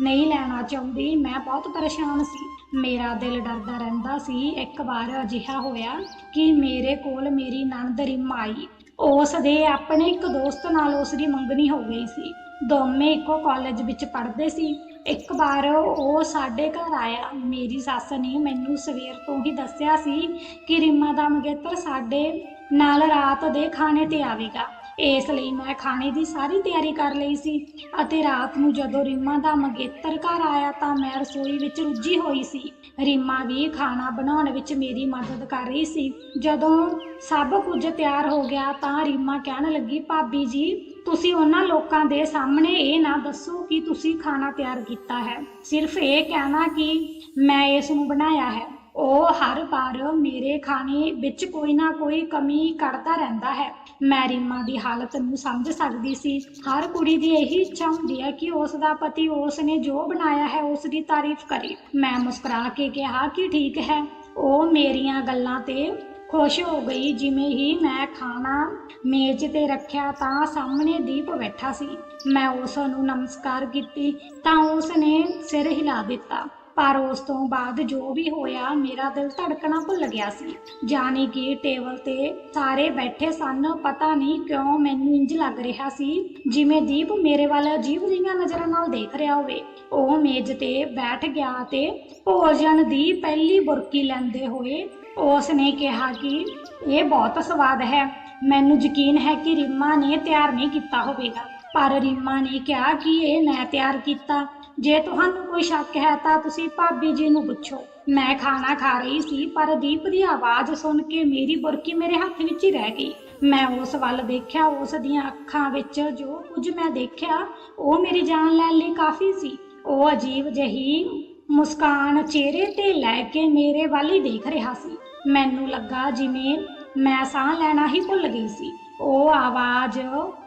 ਨਹੀਂ ਲੈਣਾ ਚਾਹੁੰਦੀ, ਮੈਂ ਬਹੁਤ ਪਰੇਸ਼ਾਨ ਸੀ। ਮੇਰਾ ਦਿਲ ਡਰਦਾ ਰਹਿੰਦਾ ਸੀ, ਇੱਕ ਵਾਰ ਅਜਿਹਾ ਹੋਇਆ ਕਿ ਮੇਰੇ ਕੋਲ ਮੇਰੀ ਨਣਦ ਰਿੰਮ ਆਈ। ਉਸ ਦੇ ਆਪਣੇ ਇੱਕ ਦੋਸਤ ਨਾਲ ਉਸ ਦੀ ਮੰਗਣੀ ਹੋ ਗਈ ਸੀ। ਦੋਵੇਂ ਇੱਕੋ ਕਾਲਜ ਵਿੱਚ ਪੜ੍ਹਦੇ ਸੀ। ਇੱਕ ਵਾਰ ਉਹ ਸਾਡੇ ਘਰ ਆਇਆ, ਮੇਰੀ ਸੱਸ ਨੇ ਮੈਨੂੰ ਸਵੇਰ ਤੋਂ ਹੀ ਦੱਸਿਆ ਸੀ ਕਿ ਰੀਮਾ ਦਾ ਮੰਗੇਤਰ ਸਾਡੇ ਨਾਲ ਰਾਤ ਦੇ ਖਾਣੇ ਤੇ ਆਵੇਗਾ। ਇਸ ਲਈ ਮੈਂ ਖਾਣੇ ਦੀ ਸਾਰੀ ਤਿਆਰੀ ਕਰ ਲਈ ਸੀ ਅਤੇ ਰਾਤ ਨੂੰ ਜਦੋਂ ਰੀਮਾ ਦਾ ਮੰਗੇਤਰ ਘਰ ਆਇਆ ਤਾਂ ਮੈਂ ਰਸੋਈ ਵਿੱਚ ਰੁੱਝੀ ਹੋਈ ਸੀ। ਰੀਮਾ ਵੀ ਖਾਣਾ ਬਣਾਉਣ ਵਿੱਚ ਮੇਰੀ ਮਦਦ ਕਰ ਰਹੀ ਸੀ। ਜਦੋਂ ਸਭ ਕੁਝ ਤਿਆਰ ਹੋ ਗਿਆ ਤਾਂ ਰੀਮਾ ਕਹਿਣ ਲੱਗੀ, ਭਾਬੀ ਜੀ ਤੁਸੀਂ ਉਹਨਾਂ ਲੋਕਾਂ ਦੇ ਸਾਹਮਣੇ ਇਹ ਨਾ ਦੱਸੋ ਕਿ ਤੁਸੀਂ ਖਾਣਾ ਤਿਆਰ ਕੀਤਾ ਹੈ। ਸਿਰਫ ਇਹ ਕਹਿਣਾ ਕਿ ਮੈਂ ਇਸ ਨੂੰ ਬਣਾਇਆ ਹੈ। ਉਹ ਹਰ ਵਾਰ ਮੇਰੇ ਖਾਣੇ ਵਿੱਚ ਕੋਈ ਨਾ ਕੋਈ ਕਮੀ ਕੱਢਦਾ ਰਹਿੰਦਾ ਹੈ। ਮੈਂ ਰੀਮਾ ਦੀ ਹਾਲਤ ਨੂੰ ਸਮਝ ਸਕਦੀ ਸੀ। ਹਰ ਕੁੜੀ ਦੀ ਇਹੀ ਇੱਛਾ ਹੁੰਦੀ ਹੈ ਕਿ ਉਸ ਦਾ ਪਤੀ ਉਸ ਨੇ ਜੋ ਬਣਾਇਆ ਹੈ ਉਸ ਦੀ ਤਾਰੀਫ ਕਰੇ। ਮੈਂ ਮੁਸਕਰਾ ਕੇ ਕਿਹਾ ਕਿ ਠੀਕ ਹੈ। ਉਹ ਮੇਰੀਆਂ ਗੱਲਾਂ ਤੇ ਖੁਸ਼ ਹੋ ਗਈ ਜਿਵੇਂ ਹੀ ਮੈਂ ਖਾਣਾ ਮੇਜ਼ ਤੇ ਰੱਖਿਆ ਤਾਂ ਸਾਹਮਣੇ ਦੀਪ ਬੈਠਾ ਸੀ। ਮੈਂ ਉਸ ਨੂੰ ਨਮਸਕਾਰ ਕੀਤੀ ਤਾਂ ਉਸ ਨੇ ਸਿਰ ਹਿਲਾ ਦਿੱਤਾ। ਪਰ ਉਸ ਤੋਂ ਬਾਅਦ ਜੋ ਵੀ ਹੋਇਆ, ਮੇਰਾ ਦਿਲ ਧੜਕਣਾ ਭੁੱਲ ਗਿਆ ਸੀ। ਜਾਣੀ ਕਿ ਟੇਬਲ ਤੇ ਸਾਰੇ ਬੈਠੇ ਸਨ, ਪਤਾ ਨਹੀਂ ਕਿਉਂ ਮੈਨੂੰ ਇੰਜ ਲੱਗ ਰਿਹਾ ਸੀ, ਜਿਵੇਂ ਦੀਪ ਮੇਰੇ ਵੱਲ ਅਜੀਬ ਜਿਹੀਆਂ ਨਜ਼ਰਾਂ ਨਾਲ ਦੇਖ ਰਿਹਾ ਹੋਵੇ। ਉਹ ਮੇਜ਼ ਤੇ ਬੈਠ ਗਿਆ ਤੇ ਭੋਜਨ ਦੀ ਪਹਿਲੀ ਬੁਰਕੀ ਲੈਂਦੇ ਹੋਏ ਉਸ ਨੇ ਕਿਹਾ ਕਿ ਇਹ ਬਹੁਤ ਸਵਾਦ ਹੈ। ਮੈਨੂੰ ਯਕੀਨ ਹੈ ਕਿ ਰੀਮਾ ਨੇ ਤਿਆਰ ਨਹੀਂ ਕੀਤਾ ਹੋਵੇਗਾ। ਪਰ ਰੀਮਾ ਨੇ ਕਿਹਾ ਕਿ ਇਹ ਮੈਂ ਤਿਆਰ ਕੀਤਾ। ਜੇ ਤੁਹਾਨੂੰ ਕੋਈ ਸ਼ੱਕ ਹੈ ਤਾਂ ਤੁਸੀਂ ਭਾਬੀ ਜੀ ਨੂੰ ਪੁੱਛੋ। ਮੈਂ ਖਾਣਾ ਖਾ ਰਹੀ ਸੀ, ਪਰ ਦੀਪ ਦੀ ਆਵਾਜ਼ ਸੁਣ ਕੇ ਮੇਰੀ ਬੁਰਕੀ ਮੇਰੇ ਹੱਥ ਵਿੱਚ ਹੀ ਰਹਿ ਗਈ। ਮੈਂ ਉਸ ਵੱਲ ਦੇਖਿਆ, ਉਸ ਦੀਆਂ ਅੱਖਾਂ ਵਿੱਚ ਜੋ ਕੁਝ ਮੈਂ ਦੇਖਿਆ, ਉਹ ਮੇਰੀ ਜਾਨ ਲੈਣ ਲਈ ਕਾਫੀ ਸੀ। ਉਹ ਅਜੀਬ ਜਿਹੀ ਮੁਸਕਾਨ ਚਿਹਰੇ ਤੇ ਲੈ ਕੇ ਮੇਰੇ ਵੱਲ ਹੀ ਦੇਖ ਰਿਹਾ ਸੀ। ਮੈਨੂੰ ਲੱਗਾ ਜਿਵੇਂ ਮੈਂ ਸਾਹ ਲੈਣਾ ਹੀ ਭੁੱਲ ਗਈ ਸੀ। ਉਹ ਆਵਾਜ਼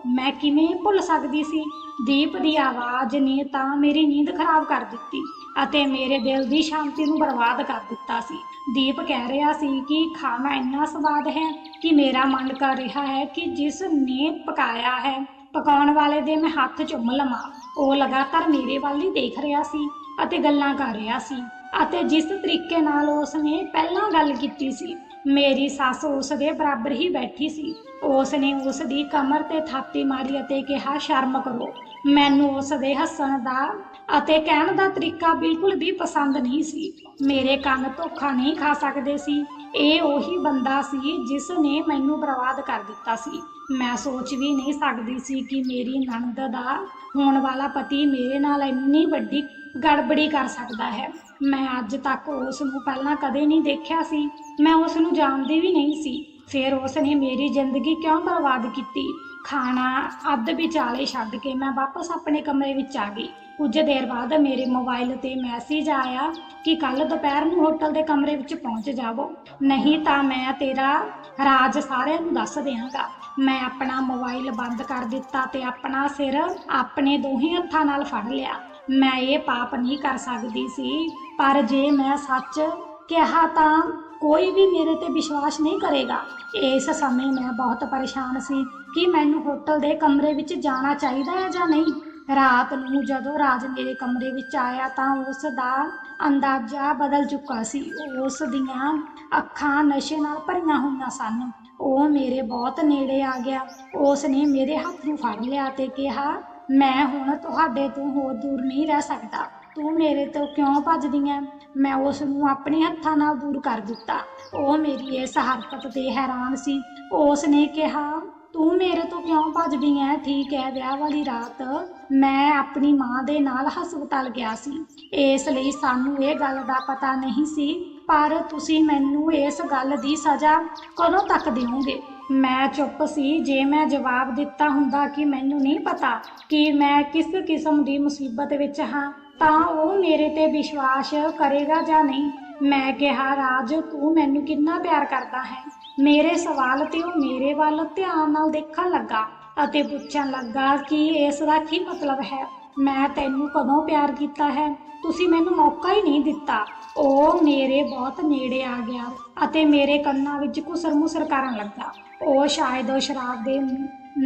ਮੈਂ ਕਿਵੇਂ ਭੁੱਲ ਸਕਦੀ ਸੀ? ਦੀਪ ਦੀ ਆਵਾਜ਼ ਨੇ ਤਾਂ ਮੇਰੀ ਨੀਂਦ ਖਰਾਬ ਕਰ ਦਿੱਤੀ ਅਤੇ ਮੇਰੇ ਦਿਲ ਦੀ ਸ਼ਾਂਤੀ ਨੂੰ ਬਰਬਾਦ ਕਰ ਦਿੱਤਾ ਸੀ। ਦੀਪ ਕਹਿ ਰਿਹਾ ਸੀ ਕਿ ਖਾਣਾ ਇੰਨਾ ਸਵਾਦ ਹੈ ਕਿ ਮੇਰਾ ਮਨ ਕਰ ਰਿਹਾ ਹੈ ਕਿ ਜਿਸ ਨੇ ਪਕਾਇਆ ਹੈ, ਪਕਾਉਣ ਵਾਲੇ ਦੇ ਮੈਂ ਹੱਥ ਚੁੰਮ ਲਵਾਂ। ਉਹ ਲਗਾਤਾਰ ਮੇਰੇ ਵੱਲ ਹੀ ਦੇਖ ਰਿਹਾ ਸੀ ਅਤੇ ਗੱਲਾਂ ਕਰ ਰਿਹਾ ਸੀ ਅਤੇ ਜਿਸ ਤਰੀਕੇ ਨਾਲ ਉਸ ਨੇ ਪਹਿਲਾਂ ਗੱਲ ਕੀਤੀ ਸੀ ਮੇਰੀ ਸੱਸ ਉਸ ਦੇ ਬਰਾਬਰ ਹੀ ਬੈਠੀ ਸੀ। ਉਸ ਨੇ ਉਸ ਦੀ ਕਮਰ ਤੇ ਥਾਪੀ ਮਾਰੀ ਅਤੇ ਕਿਹਾ, ਸ਼ਰਮ ਕਰੋ। ਮੈਨੂੰ ਉਸ ਦੇ ਹੱਸਣ ਦਾ ਅਤੇ ਕਹਿਣ ਦਾ ਤਰੀਕਾ ਬਿਲਕੁਲ ਵੀ ਪਸੰਦ ਨਹੀਂ ਸੀ। ਮੇਰੇ ਕੰਨ ਧੋਖਾ ਨਹੀਂ ਖਾ ਸਕਦੇ ਸੀ। ਇਹ ਉਹੀ ਬੰਦਾ ਸੀ ਜਿਸ ਨੇ ਮੈਨੂੰ ਬਰਬਾਦ ਕਰ ਦਿੱਤਾ ਸੀ। ਮੈਂ ਸੋਚ ਵੀ ਨਹੀਂ ਸਕਦੀ ਸੀ ਕਿ ਮੇਰੀ ਨਣਦ ਦਾ ਹੋਣ ਵਾਲਾ ਪਤੀ ਮੇਰੇ ਨਾਲ ਇੰਨੀ ਵੱਡੀ ਗੜਬੜੀ ਕਰ ਸਕਦਾ ਹੈ। ਮੈਂ ਅੱਜ ਤੱਕ ਉਸ ਨੂੰ ਪਹਿਲਾਂ ਕਦੇ ਨਹੀਂ ਦੇਖਿਆ ਸੀ। ਮੈਂ ਉਸ ਨੂੰ ਜਾਣਦੀ ਵੀ ਨਹੀਂ ਸੀ। ਫਿਰ ਉਸ ਨੇ ਮੇਰੀ ਜ਼ਿੰਦਗੀ ਕਿਉਂ ਬਰਬਾਦ ਕੀਤੀ? ਖਾਣਾ ਅੱਧ ਵਿਚਾਲੇ ਛੱਡ ਕੇ ਮੈਂ ਵਾਪਸ ਆਪਣੇ ਕਮਰੇ ਵਿੱਚ ਆ ਗਈ। ਕੁਝ ਦੇਰ ਬਾਅਦ ਮੇਰੇ ਮੋਬਾਈਲ ਤੇ ਮੈਸੇਜ ਆਇਆ ਕਿ ਕੱਲ ਦੁਪਹਿਰ ਨੂੰ ਹੋਟਲ ਦੇ ਕਮਰੇ ਵਿੱਚ ਪਹੁੰਚ ਜਾਵੋ। ਨਹੀਂ ਤਾਂ ਮੈਂ ਤੇਰਾ ਰਾਜ ਸਾਰਿਆਂ ਨੂੰ ਦੱਸ ਦਿਆਂਗਾ। ਮੈਂ ਆਪਣਾ ਮੋਬਾਈਲ ਬੰਦ ਕਰ ਦਿੱਤਾ ਤੇ ਆਪਣਾ ਸਿਰ ਆਪਣੇ ਦੋਹੇ ਹੱਥਾਂ ਨਾਲ ਫੜ ਲਿਆ। ਮੈਂ ਇਹ ਪਾਪ ਨਹੀਂ ਕਰ ਸਕਦੀ ਸੀ, ਪਰ ਜੇ ਮੈਂ ਸੱਚ ਕਿਹਾ ਤਾਂ ਕੋਈ ਵੀ ਮੇਰੇ ਤੇ ਵਿਸ਼ਵਾਸ ਨਹੀਂ ਕਰੇਗਾ। ਇਸ ਸਮੇਂ ਮੈਂ ਬਹੁਤ ਪਰੇਸ਼ਾਨ ਸੀ ਕਿ ਮੈਨੂੰ ਹੋਟਲ ਦੇ ਕਮਰੇ ਵਿੱਚ ਜਾਣਾ ਚਾਹੀਦਾ ਹੈ ਜਾਂ ਨਹੀਂ। ਰਾਤ ਨੂੰ ਜਦੋਂ ਰਾਜ ਮੇਰੇ ਕਮਰੇ ਵਿੱਚ ਆਇਆ ਤਾਂ ਉਸ ਦਾ ਅੰਦਾਜ਼ਾ ਬਦਲ ਚੁੱਕਾ ਸੀ। ਉਸ ਦੀਆਂ ਅੱਖਾਂ ਨਸ਼ੇ ਨਾਲ ਭਰੀਆਂ ਹੋਈਆਂ ਸਨ। ਉਹ ਮੇਰੇ ਬਹੁਤ ਨੇੜੇ ਆ ਗਿਆ। ਉਸ ਨੇ ਮੇਰੇ ਹੱਥ ਨੂੰ ਫੜ ਲਿਆ ਤੇ ਕਿਹਾ ਮੈਂ ਹੁਣ ਤੁਹਾਡੇ ਤੋਂ ਹੋਰ ਦੂਰ ਨਹੀਂ ਰਹਿ ਸਕਦਾ। ਤੂੰ ਮੇਰੇ ਤੋਂ ਕਿਉਂ ਭੱਜਦੀ ਐ? ਮੈਂ ਉਸ ਨੂੰ ਆਪਣੇ ਹੱਥਾਂ ਨਾਲ ਦੂਰ ਕਰ ਦਿੱਤਾ। ਉਹ ਮੇਰੀ ਇਸ ਹਰਕਤ ਤੇ ਹੈਰਾਨ ਸੀ। ਉਸ ਨੇ ਕਿਹਾ, ਤੂੰ ਮੇਰੇ ਤੋਂ ਕਿਉਂ ਭੱਜਦੀ ਐ? ਠੀਕ ਹੈ ਵਿਆਹ ਵਾਲੀ ਰਾਤ ਮੈਂ ਆਪਣੀ ਮਾਂ ਦੇ ਨਾਲ ਹਸਪਤਾਲ ਗਿਆ ਸੀ। ਇਸ ਲਈ ਸਾਨੂੰ ਇਹ ਗੱਲ ਦਾ ਪਤਾ ਨਹੀਂ ਸੀ, ਪਰ ਤੁਸੀਂ ਮੈਨੂੰ ਇਸ ਗੱਲ ਦੀ ਸਜ਼ਾ ਕਦੋਂ ਤੱਕ ਦਿਓਗੇ? ਮੈਂ ਚੁੱਪ ਸੀ। ਜੇ ਮੈਂ ਜਵਾਬ ਦਿੱਤਾ ਹੁੰਦਾ ਕਿ ਮੈਨੂੰ ਨਹੀਂ ਪਤਾ ਕਿ ਮੈਂ ਕਿਸ ਕਿਸਮ ਦੀ ਮੁਸੀਬਤ ਵਿੱਚ ਹਾਂ, ਤਾਂ ਉਹ ਮੇਰੇ ਤੇ ਵਿਸ਼ਵਾਸ ਕਰੇਗਾ ਜਾਂ ਨਹੀਂ? ਮੈਂ ਕਿਹਾ, ਰਾਜ, ਤੂੰ ਮੈਨੂੰ ਕਿੰਨਾ ਪਿਆਰ ਕਰਦਾ ਹੈ? ਮੇਰੇ ਸਵਾਲ ਤੇ ਉਹ ਮੇਰੇ ਵੱਲ ਧਿਆਨ ਨਾਲ ਦੇਖਣ ਲੱਗਾ ਅਤੇ ਪੁੱਛਣ ਲੱਗਾ ਕਿ ਇਸ ਦਾ ਕੀ ਮਤਲਬ ਹੈ? ਮੈਂ ਤੈਨੂੰ ਕਦੋਂ ਪਿਆਰ ਕੀਤਾ ਹੈ? ਤੁਸੀਂ ਮੈਨੂੰ ਮੌਕਾ ਹੀ ਨਹੀਂ ਦਿੱਤਾ। ਉਹ ਮੇਰੇ ਬਹੁਤ ਨੇੜੇ ਆ ਗਿਆ ਅਤੇ ਮੇਰੇ ਕੰਨਾਂ ਵਿੱਚ ਘੁਸਰ ਮੁਸਰ ਕਰਨ ਲੱਗਾ। ਉਹ ਸ਼ਾਇਦ ਉਹ ਸ਼ਰਾਬ ਦੇ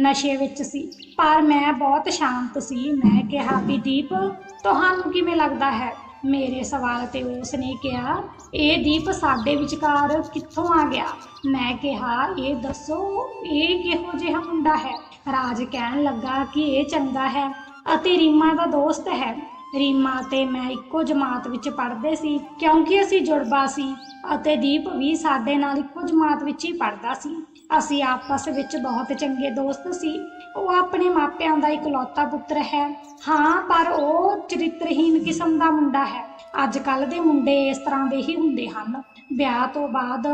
ਨਸ਼ੇ ਵਿੱਚ ਸੀ। ਪਰ ਮੈਂ ਬਹੁਤ ਸ਼ਾਂਤ ਸੀ। ਮੈਂ ਕਿਹਾ, ਵੀ ਦੀਪ, ਤੁਹਾਨੂੰ ਕਿਵੇਂ ਲੱਗਦਾ ਹੈ? ਮੇਰੇ ਸਵਾਲ ਤੇ ਉਸ ਨੇ ਕਿਹਾ, ਇਹ ਦੀਪ ਸਾਡੇ ਵਿਚਕਾਰ ਕਿੱਥੋਂ ਆ ਗਿਆ? ਮੈਂ ਕਿਹਾ, ਇਹ ਦੱਸੋ, ਇਹ ਕਿਹੋ ਜਿਹਾ ਮੁੰਡਾ ਹੈ? ਰਾਜ ਕਹਿਣ ਲੱਗਾ ਕਿ ਇਹ ਚੰਗਾ ਹੈ ਅਤੇ ਰੀਮਾ ਦਾ ਦੋਸਤ ਹੈ। ਰੀਮਾ ਤੇ ਮੈਂ ਇੱਕੋ ਜਮਾਤ ਵਿੱਚ ਪੜ੍ਹਦੇ ਸੀ, ਕਿਉਂਕਿ ਅਸੀਂ ਜੁੜਵਾ ਸੀ ਅਤੇ ਦੀਪ ਵੀ ਸਾਡੇ ਨਾਲ ਇੱਕੋ ਜਮਾਤ ਵਿੱਚ ਹੀ ਪੜ੍ਹਦਾ ਸੀ। ਅਸੀਂ ਆਪਸ ਵਿੱਚ ਬਹੁਤ ਚੰਗੇ ਦੋਸਤ ਸੀ। ਉਹ ਆਪਣੇ ਮਾਪਿਆਂ ਦਾ ਇਕਲੌਤਾ ਪੁੱਤਰ ਹੈ। ਹਾਂ, ਪਰ ਉਹ ਚਰਿੱਤਰਹੀਨ ਕਿਸਮ ਦਾ ਮੁੰਡਾ ਹੈ। ਅੱਜ ਕੱਲ ਦੇ ਮੁੰਡੇ ਇਸ ਤਰ੍ਹਾਂ ਦੇ ਹੀ ਹੁੰਦੇ ਹਨ। ਵਿਆਹ ਤੋਂ ਬਾਅਦ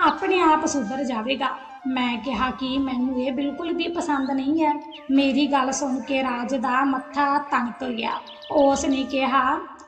ਆਪਣੇ ਆਪ ਸੁਧਰ ਜਾਵੇਗਾ। ਮੈਂ ਕਿਹਾ ਕਿ ਮੈਨੂੰ ਇਹ ਬਿਲਕੁਲ ਵੀ ਪਸੰਦ ਨਹੀਂ ਹੈ। ਮੇਰੀ ਗੱਲ ਸੁਣ ਕੇ ਰਾਜ ਦਾ ਮੱਥਾ ਤੰਗ ਗਿਆ। ਉਸ ਨੇ ਕਿਹਾ,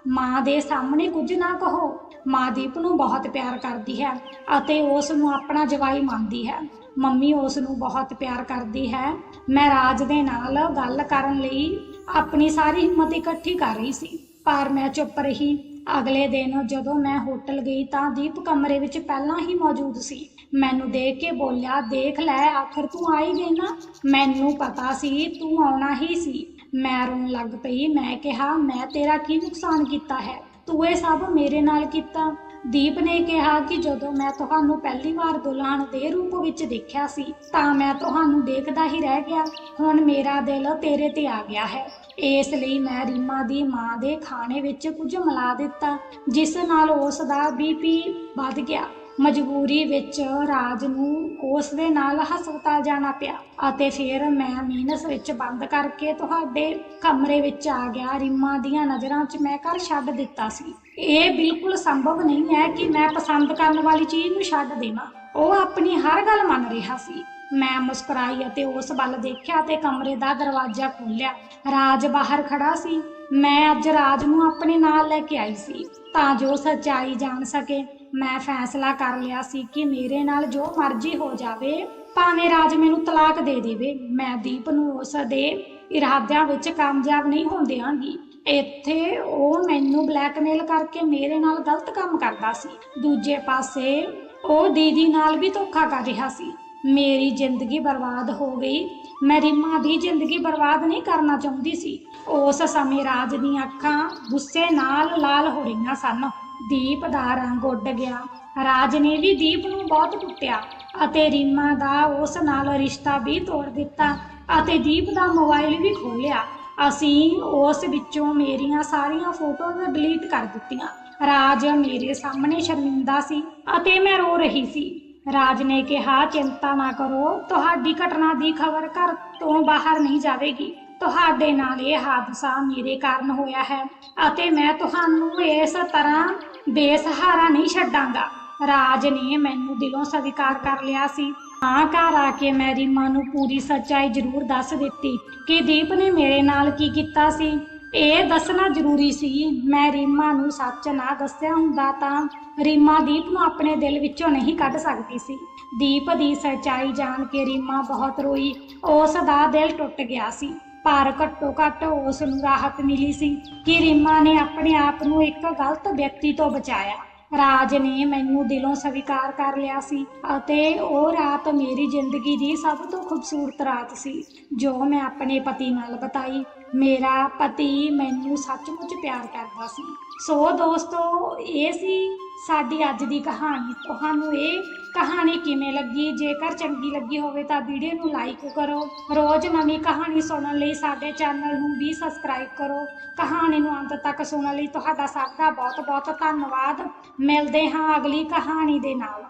ਮਾਂ ਦੇ ਸਾਹਮਣੇ ਕੁਝ ਨਾ ਕਹੋ। ਮਾਂ ਦੀਪ ਨੂੰ ਬਹੁਤ ਪਿਆਰ ਕਰਦੀ ਹੈ ਅਤੇ ਉਸ ਨੂੰ ਆਪਣਾ ਜਵਾਈ ਮੰਨਦੀ ਹੈ। ਮੰਮੀ ਉਸ ਨੂੰ ਬਹੁਤ ਪਿਆਰ ਕਰਦੀ ਹੈ। ਮੈਂ ਰਾਜ ਦੇ ਨਾਲ ਗੱਲ ਕਰਨ ਲਈ ਆਪਣੀ ਸਾਰੀ ਹਿੰਮਤ ਇਕੱਠੀ ਕਰ ਰਹੀ ਸੀ, ਪਰ ਮੈਂ ਚੁੱਪ ਰਹੀ। ਅਗਲੇ ਦਿਨ ਜਦੋਂ ਮੈਂ ਹੋਟਲ ਗਈ ਤਾਂ ਦੀਪ ਕਮਰੇ ਵਿੱਚ ਪਹਿਲਾਂ ਹੀ ਮੌਜੂਦ ਸੀ। ਮੈਨੂੰ ਦੇਖ ਕੇ ਬੋਲਿਆ, ਦੇਖ ਲੈ, ਆਖਰ ਤੂੰ ਆਈ ਗਈ ਨਾ? ਮੈਨੂੰ ਪਤਾ ਸੀ, ਤੂੰ ਆਉਣਾ ਹੀ ਸੀ। ਮੈਂ ਰੋਣ ਲੱਗ ਪਈ। ਮੈਂ ਕਿਹਾ, ਮੈਂ ਤੇਰਾ ਕੀ ਨੁਕਸਾਨ ਕੀਤਾ ਹੈ? ਤੂੰ ਇਹ ਸਭ ਮੇਰੇ ਨਾਲ ਕੀਤਾ? ਦੀਪ ਨੇ ਕਿਹਾ ਕਿ ਜਦੋਂ ਮੈਂ ਤੁਹਾਨੂੰ ਪਹਿਲੀ ਵਾਰ ਦੁਲਹਨ ਦੇ ਰੂਪ ਵਿੱਚ ਦੇਖਿਆ ਸੀ, ਤਾਂ ਮੈਂ ਤੁਹਾਨੂੰ ਦੇਖਦਾ ਹੀ ਰਹਿ ਗਿਆ। ਹੁਣ ਮੇਰਾ ਦਿਲ ਤੇਰੇ ਤੇ ਆ ਗਿਆ ਹੈ। ਇਸ ਲਈ ਮੈਂ ਰੀਮਾ ਦੀ ਮਾਂ ਦੇ ਖਾਣੇ ਵਿੱਚ ਕੁਝ ਮਿਲਾ ਦਿੱਤਾ, ਜਿਸ ਨਾਲ ਉਸ ਦਾ ਬੀਪੀ ਵੱਧ ਗਿਆ। ਮਜਬੂਰੀ ਵਿੱਚ ਰਾਜ ਨੂੰ ਉਸ ਦੇ ਨਾਲ ਹਸਪਤਾਲ ਜਾਣਾ ਪਿਆ ਅਤੇ ਫਿਰ ਮੈਂ ਮੀਨਸ ਵਿੱਚ ਬੰਦ ਕਰਕੇ ਤੁਹਾਡੇ ਕਮਰੇ ਵਿੱਚ ਆ ਗਿਆ, ਰੀਮਾ ਦੀਆਂ ਨਜ਼ਰਾਂ 'ਚ ਮੈਂ ਘਰ ਛੱਡ ਦਿੱਤਾ ਸੀ। ਇਹ ਬਿਲਕੁਲ ਸੰਭਵ ਨਹੀਂ ਹੈ ਕਿ ਮੈਂ ਪਸੰਦ ਕਰਨ ਵਾਲੀ ਚੀਜ਼ ਨੂੰ ਛੱਡ ਦੇਵਾਂ। ਉਹ ਆਪਣੀ ਹਰ ਗੱਲ ਮੰਨ ਰਿਹਾ ਸੀ। ਮੈਂ ਮੁਸਕਰਾਈ ਅਤੇ ਉਸ ਵੱਲ ਦੇਖਿਆ ਤੇ ਕਮਰੇ ਦਾ ਦਰਵਾਜ਼ਾ ਖੋਲ੍ਹਿਆ। ਰਾਜ ਬਾਹਰ ਖੜਾ ਸੀ। ਮੈਂ ਅੱਜ ਰਾਜ ਨੂੰ ਆਪਣੇ ਨਾਲ ਲੈ ਕੇ ਆਈ ਸੀ, ਤਾਂ ਜੋ ਸੱਚਾਈ ਜਾਣ ਸਕੇ। ਮੈਂ ਫੈਸਲਾ ਕਰ ਲਿਆ ਸੀ ਕਿ ਮੇਰੇ ਨਾਲ ਜੋ ਮਰਜ਼ੀ ਹੋ ਜਾਵੇ, ਭਾਵੇਂ ਰਾਜ ਮੈਨੂੰ ਤਲਾਕ ਦੇ ਦੇਵੇ, ਮੈਂ ਦੀਪ ਨੂੰ ਉਸ ਦੇ ਇਰਾਦਿਆਂ ਵਿੱਚ ਕਾਮਯਾਬ ਨਹੀਂ ਹੋਣ ਦਿਆਂਗੀ ਇੱਥੇ ਉਹ ਮੈਨੂੰ ਬਲੈਕਮੇਲ ਕਰਕੇ ਮੇਰੇ ਨਾਲ ਗਲਤ ਕੰਮ ਕਰਦਾ ਸੀ। ਦੂਜੇ ਪਾਸੇ ਉਹ ਦੀਦੀ ਨਾਲ ਵੀ ਧੋਖਾ ਕਰ ਰਿਹਾ ਸੀ। ਮੇਰੀ ਜ਼ਿੰਦਗੀ ਬਰਬਾਦ ਹੋ ਗਈ। ਮੈਂ ਰੀਮਾ ਦੀ ਜ਼ਿੰਦਗੀ ਬਰਬਾਦ ਨਹੀਂ ਕਰਨਾ ਚਾਹੁੰਦੀ ਸੀ। ਉਸ ਸਮੇਂ ਰਾਜ ਦੀਆਂ ਅੱਖਾਂ ਗੁੱਸੇ ਨਾਲ ਲਾਲ ਹੋ ਰਹੀਆਂ ਸਨ। ਦੀਪ ਦਾ ਰੰਗ ਉੱਡ ਗਿਆ। ਰਾਜ ਨੇ ਵੀ ਦੀਪ ਨੂੰ ਬਹੁਤ ਕੁੱਟਿਆ ਅਤੇ ਰੀਮਾ ਦਾ ਉਸ ਨਾਲ ਰਿਸ਼ਤਾ ਵੀ ਤੋੜ ਦਿੱਤਾ ਅਤੇ ਦੀਪ ਦਾ ਮੋਬਾਈਲ ਵੀ ਖੋਲਿਆ ਅਸੀਂ ਉਸ ਵਿੱਚੋਂ ਮੇਰੀਆਂ ਸਾਰੀਆਂ ਫੋਟੋਆਂ ਡਿਲੀਟ ਕਰ ਦਿੱਤੀਆਂ। ਰਾਜ ਮੇਰੇ ਸਾਹਮਣੇ ਸ਼ਰਮਿੰਦਾ ਸੀ ਅਤੇ ਮੈਂ ਰੋ ਰਹੀ ਸੀ। ਰਾਜ ਨੇ ਕਿਹਾ, ਚਿੰਤਾ ਨਾ ਕਰੋ, ਤੁਹਾਡੀ ਘਟਨਾ ਦੀ ਖਬਰ ਘਰ ਤੋਂ ਬਾਹਰ ਨਹੀਂ ਜਾਵੇਗੀ। ਤੁਹਾਡੇ ਨਾਲ ਇਹ ਹਾਦਸਾ ਮੇਰੇ ਕਾਰਨ ਹੋਇਆ ਹੈ ਅਤੇ ਮੈਂ ਤੁਹਾਨੂੰ ਇਸ ਤਰ੍ਹਾਂ ਬੇਸਹਾਰਾ ਨਹੀਂ ਛੱਡਾਂਗਾ। ਰਾਜ ਨੇ ਮੈਨੂੰ ਦਿਲੋਂ ਸਵੀਕਾਰ ਕਰ ਲਿਆ ਸੀ। ਹਾਂ, ਘਰ ਆ ਕੇ ਮੈਂ ਰੀਮਾ ਨੂੰ ਪੂਰੀ ਸੱਚਾਈ ਜ਼ਰੂਰ ਦੱਸ ਦਿੱਤੀ ਕਿ ਦੀਪ ਨੇ ਮੇਰੇ ਨਾਲ ਕੀ ਕੀਤਾ ਸੀ। ਇਹ ਦੱਸਣਾ ਜ਼ਰੂਰੀ ਸੀ, ਮੈਂ ਰੀਮਾ ਨੂੰ ਸੱਚ ਨਾ ਦੱਸਿਆ ਹੁੰਦਾ ਤਾਂ ਰੀਮਾ ਦੀਪ ਨੂੰ ਆਪਣੇ ਦਿਲ ਵਿੱਚੋਂ ਨਹੀਂ ਕੱਢ ਸਕਦੀ ਸੀ। ਦੀਪ ਦੀ ਸੱਚਾਈ ਜਾਣ ਕੇ ਰੀਮਾ ਬਹੁਤ ਰੋਈ, ਉਸ ਦਾ ਦਿਲ ਟੁੱਟ ਗਿਆ ਸੀ। ਪਰ ਘੱਟੋ ਘੱਟ ਉਸ ਨੂੰ ਰਾਹਤ ਮਿਲੀ ਸੀ ਕਿ ਰੀਮਾ ਨੇ ਆਪਣੇ ਆਪ ਨੂੰ ਇੱਕ ਗਲਤ ਵਿਅਕਤੀ ਤੋਂ ਬਚਾਇਆ। ਰਾਜ ਨੇ ਮੈਨੂੰ ਦਿਲੋਂ ਸਵੀਕਾਰ ਕਰ ਲਿਆ ਸੀ ਅਤੇ ਉਹ ਰਾਤ ਮੇਰੀ ਜ਼ਿੰਦਗੀ ਦੀ ਸਭ ਤੋਂ ਖੂਬਸੂਰਤ ਰਾਤ ਸੀ, ਜੋ ਮੈਂ ਆਪਣੇ ਪਤੀ ਨਾਲ ਬਤਾਈ। ਮੇਰਾ ਪਤੀ ਮੈਨੂੰ ਸੱਚਮੁੱਚ ਪਿਆਰ ਕਰਦਾ ਸੀ। ਸੋ ਦੋਸਤੋ, ਇਹ ਸੀ ਸਾਡੀ ਅੱਜ ਦੀ ਕਹਾਣੀ। ਤੁਹਾਨੂੰ ਇਹ ਕਹਾਣੀ ਕਿਵੇਂ ਲੱਗੀ? ਜੇਕਰ ਚੰਗੀ ਲੱਗੀ ਹੋਵੇ ਤਾਂ ਵੀਡੀਓ ਨੂੰ ਲਾਈਕ ਕਰੋ। ਰੋਜ਼ ਨਵੀਂ ਕਹਾਣੀ ਸੁਣਨ ਲਈ ਸਾਡੇ ਚੈਨਲ ਨੂੰ ਵੀ ਸਬਸਕ੍ਰਾਈਬ ਕਰੋ। ਕਹਾਣੀ ਨੂੰ ਅੰਤ ਤੱਕ ਸੁਣਨ ਲਈ ਤੁਹਾਡਾ ਸਭ ਦਾ ਬਹੁਤ ਬਹੁਤ ਧੰਨਵਾਦ। ਮਿਲਦੇ ਹਾਂ ਅਗਲੀ ਕਹਾਣੀ ਦੇ ਨਾਲ।